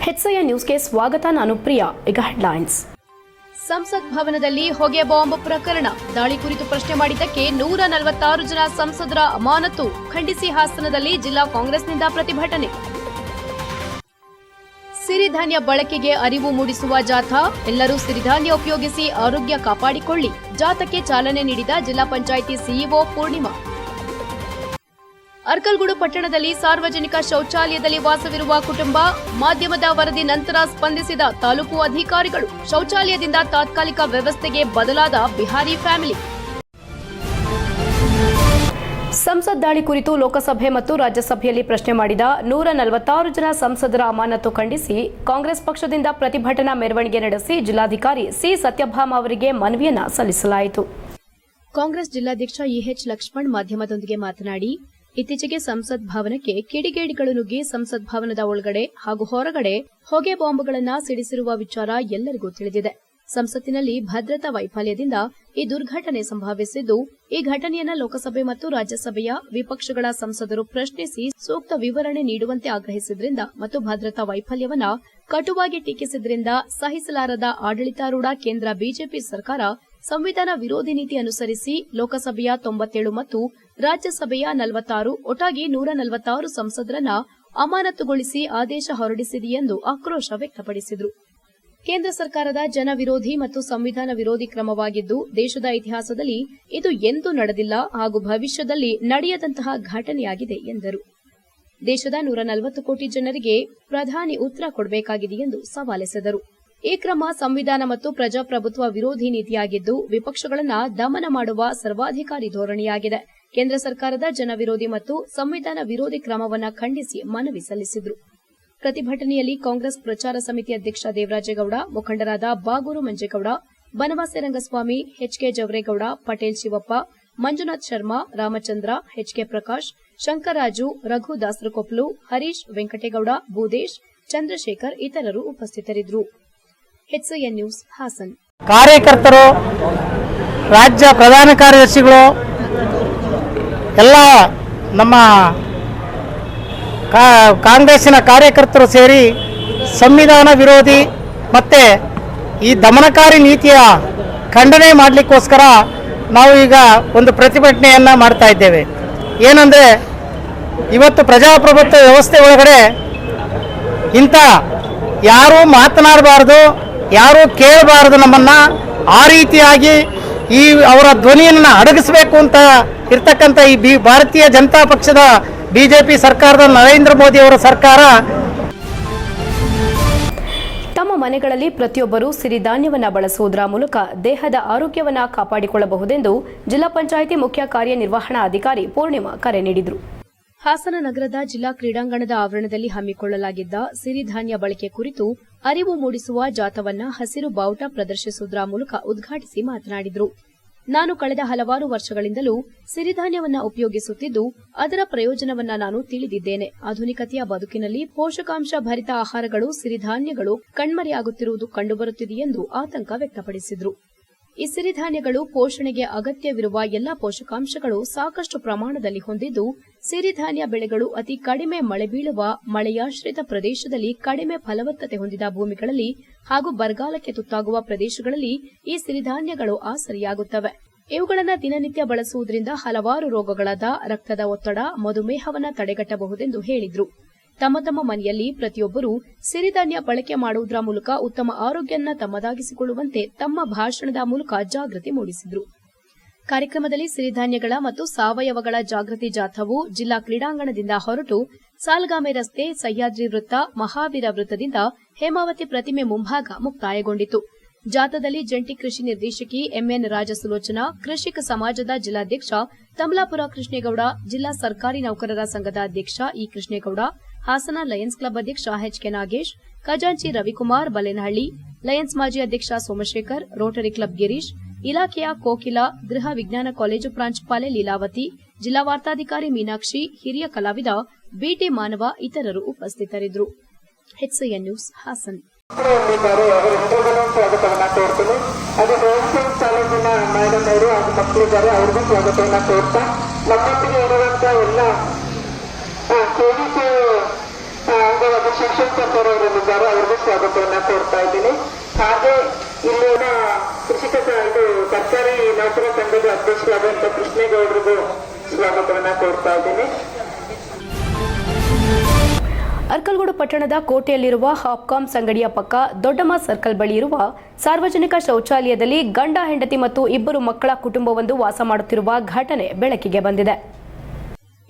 ಹೆಚ್ಐ ನ್ಯೂಸ್ಗೆ ಸ್ವಾಗತ, ನಾನು ಪ್ರಿಯಾ. ಈಗ ಹೆಡ್ಲೈನ್ಸ್. ಸಂಸತ್ ಭವನದಲ್ಲಿ ಹೊಗೆ ಬಾಂಬ್ ಪ್ರಕರಣ. ದಾಳಿ ಕುರಿತು ಪ್ರಶ್ನೆ ಮಾಡಿದ್ದಕ್ಕೆ ನೂರ ನಲವತ್ತಾರು ಜನ ಸಂಸದರ ಅಮಾನತು. ಖಂಡಿಸಿ ಹಾಸನದಲ್ಲಿ ಜಿಲ್ಲಾ ಕಾಂಗ್ರೆಸ್ನಿಂದ ಪ್ರತಿಭಟನೆ. ಸಿರಿಧಾನ್ಯ ಬಳಕೆಗೆ ಅರಿವು ಮೂಡಿಸುವ ಜಾಥಾ. ಎಲ್ಲರೂ ಸಿರಿಧಾನ್ಯ ಉಪಯೋಗಿಸಿ ಆರೋಗ್ಯ ಕಾಪಾಡಿಕೊಳ್ಳಿ. ಜಾಥಾಕ್ಕೆ ಚಾಲನೆ ನೀಡಿದ ಜಿಲ್ಲಾ ಪಂಚಾಯಿತಿ ಸಿಇಒ ಪೂರ್ಣಿಮಾ. ಅರ್ಕಲ್ಗೂಡು ಪಟ್ಟಣದಲ್ಲಿ ಸಾರ್ವಜನಿಕ ಶೌಚಾಲಯದಲ್ಲಿ ವಾಸವಿರುವ ಕುಟುಂಬ ಮಾಧ್ಯಮದ ವರದಿ ನಂತರ ಸ್ಪಂದಿಸಿದ ತಾಲೂಕು ಅಧಿಕಾರಿಗಳು ಶೌಚಾಲಯದಿಂದ ತಾತ್ಕಾಲಿಕ ವ್ಯವಸ್ಥೆಗೆ ಬದಲಾದ ಬಿಹಾರಿ ಫ್ಯಾಮಿಲಿ. ಸಂಸತ್ ದಾಳಿ ಕುರಿತು ಲೋಕಸಭೆ ಮತ್ತು ರಾಜ್ಯಸಭೆಯಲ್ಲಿ ಪ್ರಶ್ನೆ ಮಾಡಿದ ನೂರ ನಲವತ್ತಾರು ಜನ ಸಂಸದರ ಅಮಾನತು ಖಂಡಿಸಿ ಕಾಂಗ್ರೆಸ್ ಪಕ್ಷದಿಂದ ಪ್ರತಿಭಟನಾ ಮೆರವಣಿಗೆ ನಡೆಸಿ ಜಿಲ್ಲಾಧಿಕಾರಿ ಸಿ. ಸತ್ಯಭಾಮ ಅವರಿಗೆ ಮನವಿಯನ್ನ ಸಲ್ಲಿಸಲಾಯಿತು. ಕಾಂಗ್ರೆಸ್ ಜಿಲ್ಲಾಧ್ಯಕ್ಷ ಇಎಚ್ ಲಕ್ಷ್ಮಣ್ ಮಾಧ್ಯಮದೊಂದಿಗೆ ಮಾತನಾಡಿ ಇತ್ತೀಚೆಗೆ ಸಂಸತ್ ಭವನಕ್ಕೆ ಕಿಡಿಗೇಡಿಗಳು ನುಗ್ಗಿ ಸಂಸತ್ ಭವನದ ಒಳಗಡೆ ಹಾಗೂ ಹೊರಗಡೆ ಹೊಗೆ ಬಾಂಬ್ಗಳನ್ನು ಸಿಡಿಸಿರುವ ವಿಚಾರ ಎಲ್ಲರಿಗೂ ತಿಳಿದಿದೆ. ಸಂಸತ್ತಿನಲ್ಲಿ ಭದ್ರತಾ ವೈಫಲ್ಯದಿಂದ ಈ ದುರ್ಘಟನೆ ಸಂಭವಿಸಿದ್ದು, ಈ ಘಟನೆಯನ್ನ ಲೋಕಸಭೆ ಮತ್ತು ರಾಜ್ಯಸಭೆಯ ವಿಪಕ್ಷಗಳ ಸಂಸದರು ಪ್ರಶ್ನಿಸಿ ಸೂಕ್ತ ವಿವರಣೆ ನೀಡುವಂತೆ ಆಗ್ರಹಿಸಿದ್ರಿಂದ ಮತ್ತು ಭದ್ರತಾ ವೈಫಲ್ಯವನ್ನ ಕಟುವಾಗಿ ಟೀಕಿಸಿದ್ರಿಂದ ಸಹಿಸಲಾರದ ಆಡಳಿತಾರೂಢ ಕೇಂದ್ರ ಬಿಜೆಪಿ ಸರ್ಕಾರ ಸಂವಿಧಾನ ವಿರೋಧಿ ನೀತಿ ಅನುಸರಿಸಿ ಲೋಕಸಭೆಯ ತೊಂಬತ್ತೇಳು ಮತ್ತು ರಾಜ್ಯಸಭೆಯ ನಲವತ್ತಾರು, ಒಟ್ಟಾಗಿ ನೂರ ನಲವತ್ತಾರು ಸಂಸದರನ್ನ ಅಮಾನತುಗೊಳಿಸಿ ಆದೇಶ ಹೊರಡಿಸಿದೆ ಎಂದು ಆಕ್ರೋಶ ವ್ಯಕ್ತಪಡಿಸಿದರು. ಕೇಂದ್ರ ಸರ್ಕಾರದ ಜನ ವಿರೋಧಿ ಮತ್ತು ಸಂವಿಧಾನ ವಿರೋಧಿ ಕ್ರಮವಾಗಿದ್ದು, ದೇಶದ ಇತಿಹಾಸದಲ್ಲಿ ಇದು ಎಂದೂ ನಡೆದಿಲ್ಲ ಹಾಗೂ ಭವಿಷ್ಯದಲ್ಲಿ ನಡೆಯದಂತಹ ಘಟನೆಯಾಗಿದೆ ಎಂದರು. ದೇಶದ ನೂರ ನಲವತ್ತು ಕೋಟಿ ಜನರಿಗೆ ಪ್ರಧಾನಿ ಉತ್ತರ ಕೊಡಬೇಕಾಗಿದೆ ಎಂದು ಸವಾಲೆಸೆದರು. ಈ ಕ್ರಮ ಸಂವಿಧಾನ ಮತ್ತು ಪ್ರಜಾಪ್ರಭುತ್ವ ವಿರೋಧಿ ನೀತಿಯಾಗಿದ್ದು, ವಿಪಕ್ಷಗಳನ್ನ ದಮನ ಮಾಡುವ ಸರ್ವಾಧಿಕಾರಿ ಧೋರಣೆಯಾಗಿದೆ. ಕೇಂದ್ರ ಸರ್ಕಾರದ ಜನವಿರೋಧಿ ಮತ್ತು ಸಂವಿಧಾನ ವಿರೋಧಿ ಕ್ರಮವನ್ನ ಖಂಡಿಸಿ ಮನವಿ ಸಲ್ಲಿಸಿದರು. ಪ್ರತಿಭಟನೆಯಲ್ಲಿ ಕಾಂಗ್ರೆಸ್ ಪ್ರಚಾರ ಸಮಿತಿ ಅಧ್ಯಕ್ಷ ದೇವರಾಜೇಗೌಡ, ಮುಖಂಡರಾದ ಬಾಗೂರು ಮಂಜೇಗೌಡ, ಬನವಾಸಿ ರಂಗಸ್ವಾಮಿ ಎಚ್ಕೆ ಜವರೇಗೌಡ, ಪಟೇಲ್ ಶಿವಪ್ಪ, ಮಂಜುನಾಥ್ ಶರ್ಮಾ, ರಾಮಚಂದ್ರ ಎಚ್ಕೆ ಪ್ರಕಾಶ್, ಶಂಕರರಾಜು, ರಘು ದಾಸರಕೊಪ್ಲು, ಹರೀಶ್ ವೆಂಕಟೇಗೌಡ, ಭೂದೇಶ್, ಚಂದ್ರಶೇಖರ್ ಇತರರು ಉಪಸ್ಥಿತರಿದ್ದರು ಕಾರ್ಯಕರ್ತರು, ರಾಜ್ಯ ಪ್ರಧಾನ ಕಾರ್ಯದರ್ಶಿಗಳು ಎಲ್ಲ ನಮ್ಮ ಕಾಂಗ್ರೆಸ್ಸಿನ ಕಾರ್ಯಕರ್ತರು ಸೇರಿ ಸಂವಿಧಾನ ವಿರೋಧಿ ಮತ್ತು ಈ ದಮನಕಾರಿ ನೀತಿಯ ಖಂಡನೆ ಮಾಡಲಿಕ್ಕೋಸ್ಕರ ನಾವು ಈಗ ಒಂದು ಪ್ರತಿಭಟನೆಯನ್ನು ಮಾಡ್ತಾ ಇದ್ದೇವೆ. ಏನಂದರೆ ಇವತ್ತು ಪ್ರಜಾಪ್ರಭುತ್ವ ವ್ಯವಸ್ಥೆ ಒಳಗಡೆ ಇಂಥ ಯಾರೂ ಮಾತನಾಡಬಾರ್ದು, ಯಾರೂ ಕೇಳಬಾರ್ದು ನಮ್ಮನ್ನು ಆ ರೀತಿಯಾಗಿ ಈ ಅವರ ಧ್ವನಿಯನ್ನು ಅಡಗಿಸಬೇಕು ಅಂತ ಇರ್ತಕ್ಕಂಥ ಈ ಬಿ ಭಾರತೀಯ ಜನತಾ ಪಕ್ಷದ ಬಿಜೆಪಿ ಸರ್ಕಾರದ ನರೇಂದ್ರ ಮೋದಿ ಅವರ ಸರ್ಕಾರ. ತಮ್ಮ ಮನೆಗಳಲ್ಲಿ ಪ್ರತಿಯೊಬ್ಬರೂ ಸಿರಿಧಾನ್ಯವನ್ನು ಬಳಸುವುದರ ಮೂಲಕ ದೇಹದ ಆರೋಗ್ಯವನ್ನ ಕಾಪಾಡಿಕೊಳ್ಳಬಹುದೆಂದು ಜಿಲ್ಲಾ ಪಂಚಾಯಿತಿ ಮುಖ್ಯ ಕಾರ್ಯನಿರ್ವಹಣಾಧಿಕಾರಿ ಪೂರ್ಣಿಮಾ ಕರೆ ನೀಡಿದರು. ಹಾಸನ ನಗರದ ಜಿಲ್ಲಾ ಕ್ರೀಡಾಂಗಣದ ಆವರಣದಲ್ಲಿ ಹಮ್ಮಿಕೊಳ್ಳಲಾಗಿದ್ದ ಸಿರಿಧಾನ್ಯ ಬಳಕೆ ಕುರಿತು ಅರಿವು ಮೂಡಿಸುವ ಜಾಥವನ್ನ ಹಸಿರು ಬಾವುಟ ಪ್ರದರ್ಶಿಸುವುದರ ಮೂಲಕ ಉದ್ಘಾಟಿಸಿ ಮಾತನಾಡಿದರು. ನಾನು ಕಳೆದ ಹಲವಾರು ವರ್ಷಗಳಿಂದಲೂ ಸಿರಿಧಾನ್ಯವನ್ನ ಉಪಯೋಗಿಸುತ್ತಿದ್ದು, ಅದರ ಪ್ರಯೋಜನವನ್ನ ನಾನು ತಿಳಿದಿದ್ದೇನೆ. ಆಧುನಿಕತೆಯ ಬದುಕಿನಲ್ಲಿ ಪೋಷಕಾಂಶ ಭರಿತ ಆಹಾರಗಳು, ಸಿರಿಧಾನ್ಯಗಳು ಕಣ್ಮರೆಯಾಗುತ್ತಿರುವುದು ಕಂಡುಬರುತ್ತಿದೆ ಎಂದು ಆತಂಕ ವ್ಯಕ್ತಪಡಿಸಿದರು. ಈ ಸಿರಿಧಾನ್ಯಗಳು ಪೋಷಣೆಗೆ ಅಗತ್ಯವಿರುವ ಎಲ್ಲಾ ಪೋಷಕಾಂಶಗಳು ಸಾಕಷ್ಟು ಪ್ರಮಾಣದಲ್ಲಿ ಹೊಂದಿದ್ದು ಸಿರಿಧಾನ್ಯ ಬೆಳೆಗಳು ಅತಿ ಕಡಿಮೆ ಮಳೆ ಬೀಳುವ ಮಳೆಯಾಶ್ರಿತ ಪ್ರದೇಶದಲ್ಲಿ ಕಡಿಮೆ ಫಲವತ್ತತೆ ಹೊಂದಿದ ಭೂಮಿಗಳಲ್ಲಿ ಹಾಗೂ ಬರಗಾಲಕ್ಕೆ ತುತ್ತಾಗುವ ಪ್ರದೇಶಗಳಲ್ಲಿ ಈ ಸಿರಿಧಾನ್ಯಗಳು ಆಸರಿಯಾಗುತ್ತವೆ. ಇವುಗಳನ್ನು ದಿನನಿತ್ಯ ಬಳಸುವುದರಿಂದ ಹಲವಾರು ರೋಗಗಳಾದ ರಕ್ತದ ಒತ್ತಡ, ಮಧುಮೇಹವನ್ನ ತಡೆಗಟ್ಟಬಹುದೆಂದು ಹೇಳಿದ್ರು. ತಮ್ಮ ತಮ್ಮ ಮನೆಯಲ್ಲಿ ಪ್ರತಿಯೊಬ್ಬರು ಸಿರಿಧಾನ್ಯ ಬಳಕೆ ಮಾಡುವುದರ ಮೂಲಕ ಉತ್ತಮ ಆರೋಗ್ಯನ ತಮ್ಮದಾಗಿಸಿಕೊಳ್ಳುವಂತೆ ತಮ್ಮ ಭಾಷಣದ ಮೂಲಕ ಜಾಗೃತಿ ಮೂಡಿಸಿದ್ರು. ಕಾರ್ಯಕ್ರಮದಲ್ಲಿ ಸಿರಿಧಾನ್ಯಗಳ ಮತ್ತು ಸಾವಯವಗಳ ಜಾಗೃತಿ ಜಾಥಾವು ಜಿಲ್ಲಾ ಕ್ರೀಡಾಂಗಣದಿಂದ ಹೊರಟು ಸಾಲ್ಗಾಮೆ ರಸ್ತೆ ಸಹ್ಯಾದ್ರಿ ವೃತ್ತ ಮಹಾವೀರ ವೃತ್ತದಿಂದ ಹೇಮಾವತಿ ಪ್ರತಿಮೆ ಮುಂಭಾಗ ಮುಕ್ತಾಯಗೊಂಡಿತು. ಜಾಥಾದಲ್ಲಿ ಜಂಟಿ ಕೃಷಿ ನಿರ್ದೇಶಕಿ ಎಂಎನ್ ರಾಜಸುಲೋಚನಾ, ಕೃಷಿಕ ಸಮಾಜದ ಜಿಲ್ಲಾಧ್ಯಕ್ಷ ತಮಲಾಪುರ ಕೃಷ್ಣೇಗೌಡ, ಜಿಲ್ಲಾ ಸರ್ಕಾರಿ ನೌಕರರ ಸಂಘದ ಅಧ್ಯಕ್ಷ E Krishnegowda, Hassan lions club ಅಧ್ಯಕ್ಷ ಎಚ್ಕೆ ನಾಗೇಶ್, ಖಜಾಂಚಿ ರವಿಕುಮಾರ್ ಬಲೇನಹಳ್ಳಿ, ಲಯನ್ಸ್ ಮಾಜಿ ಅಧ್ಯಕ್ಷ ಸೋಮಶೇಖರ್, ರೋಟರಿ ಕ್ಲಬ್ ಗಿರೀಶ್ ಇಲಾಖೆಯ ಕೋಕಿಲ ಗೃಹ ವಿಜ್ಞಾನ ಕಾಲೇಜು ಪ್ರಾಂಶುಪಾಲೆ ಲೀಲಾವತಿ, ಜಿಲ್ಲಾ ವಾರ್ತಾಧಿಕಾರಿ ಮೀನಾಕ್ಷಿ, ಹಿರಿಯ ಕಲಾವಿದ ಬಿಟಿ ಮಾನವ ಇತರರು ಉಪಸ್ಥಿತರಿದ್ದರು. ನ್ಯೂಸ್, ಹಾಸನ್. ಸ್ವಾಗತವನ್ನ ಕೋರ್ತಾ ಇದ್ದೀನಿ ಹಾಗೆ ಇಲ್ಲಿನ ಕೃಷಿಕ ಇದು ಸರ್ಕಾರಿ ನೌಕರ ಸಂಘದ ಅಧ್ಯಕ್ಷರಾದಂತಹ ಕೃಷ್ಣೇಗೌಡರಿಗೂ ಸ್ವಾಗತವನ್ನ ಕೋರ್ತಾ ಇದ್ದೀನಿ. ಅರ್ಕಲ್ಗೋಡು ಪಟ್ಟಣದ ಕೋಟೆಯಲ್ಲಿರುವ ಹಾಪ್ಕಾಮ್ಸ್ ಅಂಗಡಿಯ ಪಕ್ಕ ದೊಡ್ಡಮ್ಮ ಸರ್ಕಲ್ ಬಳಿ ಇರುವ ಸಾರ್ವಜನಿಕ ಶೌಚಾಲಯದಲ್ಲಿ ಗಂಡ, ಹೆಂಡತಿ ಮತ್ತು ಇಬ್ಬರು ಮಕ್ಕಳ ಕುಟುಂಬವೊಂದು ವಾಸ ಮಾಡುತ್ತಿರುವ ಘಟನೆ ಬೆಳಕಿಗೆ ಬಂದಿದೆ.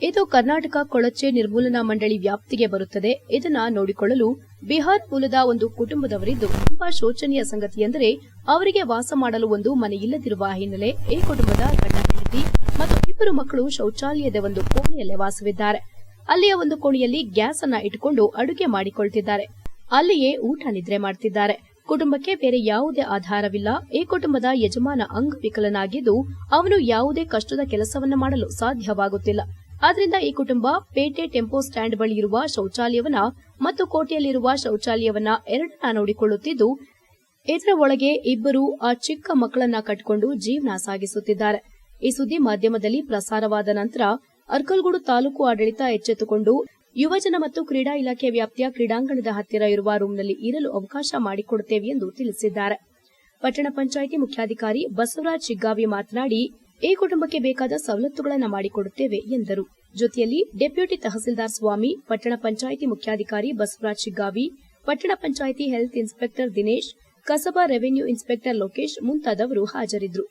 ಇದು ಕರ್ನಾಟಕ ಕೊಳಚೆ ನಿರ್ಮೂಲನಾ ಮಂಡಳಿ ವ್ಯಾಪ್ತಿಗೆ ಬರುತ್ತದೆ. ಇದನ್ನು ನೋಡಿಕೊಳ್ಳಲು ಬಿಹಾರ್ ಮೂಲದ ಒಂದು ಕುಟುಂಬದವರಿದ್ದು ತುಂಬಾ ಶೋಚನೀಯ ಸಂಗತಿ ಎಂದರೆ ಅವರಿಗೆ ವಾಸ ಮಾಡಲು ಒಂದು ಮನೆ ಇಲ್ಲದಿರುವ ಹಿನ್ನೆಲೆ ಈ ಕುಟುಂಬದ ಗಂಡ ಹೆಂಡತಿ ಮತ್ತು ಇಬ್ಬರು ಮಕ್ಕಳು ಶೌಚಾಲಯದ ಒಂದು ಕೋಣೆಯಲ್ಲೇ ವಾಸವಿದ್ದಾರೆ. ಅಲ್ಲಿಯ ಒಂದು ಕೋಣೆಯಲ್ಲಿ ಗ್ಯಾಸ್ ಅನ್ನ ಇಟ್ಟುಕೊಂಡು ಅಡುಗೆ ಮಾಡಿಕೊಳ್ತಿದ್ದಾರೆ. ಅಲ್ಲಿಯೇ ಊಟ ನಿದ್ರೆ ಮಾಡ್ತಿದ್ದಾರೆ. ಕುಟುಂಬಕ್ಕೆ ಬೇರೆ ಯಾವುದೇ ಆಧಾರವಿಲ್ಲ. ಈ ಕುಟುಂಬದ ಯಜಮಾನ ಅಂಗವಿಕಲನಾಗಿದ್ದು ಅವನು ಯಾವುದೇ ಕಷ್ಟದ ಕೆಲಸವನ್ನು ಮಾಡಲು ಸಾಧ್ಯವಾಗುತ್ತಿಲ್ಲ. ಆದ್ರಿಂದ ಈ ಕುಟುಂಬ ಪೇಟೆ ಟೆಂಪೋ ಸ್ಟ್ಯಾಂಡ್ ಬಳಿ ಇರುವ ಶೌಚಾಲಯವನ್ನ ಮತ್ತು ಕೋಟೆಯಲ್ಲಿರುವ ಶೌಚಾಲಯವನ್ನ ಎರಡನ್ನ ನೋಡಿಕೊಳ್ಳುತ್ತಿದ್ದು, ಇದರ ಒಳಗೆ ಇಬ್ಬರು ಆ ಚಿಕ್ಕ ಮಕ್ಕಳನ್ನ ಕಟ್ಟಿಕೊಂಡು ಜೀವನ ಸಾಗಿಸುತ್ತಿದ್ದಾರೆ. ಈ ಸುದ್ದಿ ಮಾಧ್ಯಮದಲ್ಲಿ ಪ್ರಸಾರವಾದ ನಂತರ ಅರ್ಕಲ್ಗೂಡು ತಾಲೂಕು ಆಡಳಿತ ಎಚ್ಚೆತ್ತುಕೊಂಡು ಯುವಜನ ಮತ್ತು ಕ್ರೀಡಾ ಇಲಾಖೆ ವ್ಯಾಪ್ತಿಯ ಕ್ರೀಡಾಂಗಣದ ಹತ್ತಿರ ಇರುವ ರೂಮ್ನಲ್ಲಿ ಇರಲು ಅವಕಾಶ ಮಾಡಿಕೊಡುತ್ತೇವೆ ಎಂದು ತಿಳಿಸಿದ್ದಾರೆ. ಪಟ್ಟಣ ಪಂಚಾಯಿತಿ ಮುಖ್ಯಾಧಿಕಾರಿ ಬಸವರಾಜ್ ಚಿಗ್ಗಾವಿ ಮಾತನಾಡಿ ಈ ಕುಟುಂಬಕ್ಕೆ ಬೇಕಾದ ಸವಲತ್ತುಗಳನ್ನು ಮಾಡಿಕೊಡುತ್ತೇವೆ, ಎಂದರು. ಜೊತೆಯಲ್ಲಿ ಡೆಪ್ಯೂಟಿ ತಹಸೀಲ್ದಾರ್ ಸ್ವಾಮಿ, ಪಟ್ಟಣ ಪಂಚಾಯಿತಿ ಮುಖ್ಯಾಧಿಕಾರಿ ಬಸವರಾಜ್ ಶಿಗ್ಗಾವಿ, ಪಟ್ಟಣ panchayat health inspector Dinesh, Kasaba revenue inspector Lokesh ಮುಂತಾದವರು ಹಾಜರಿದ್ದರು.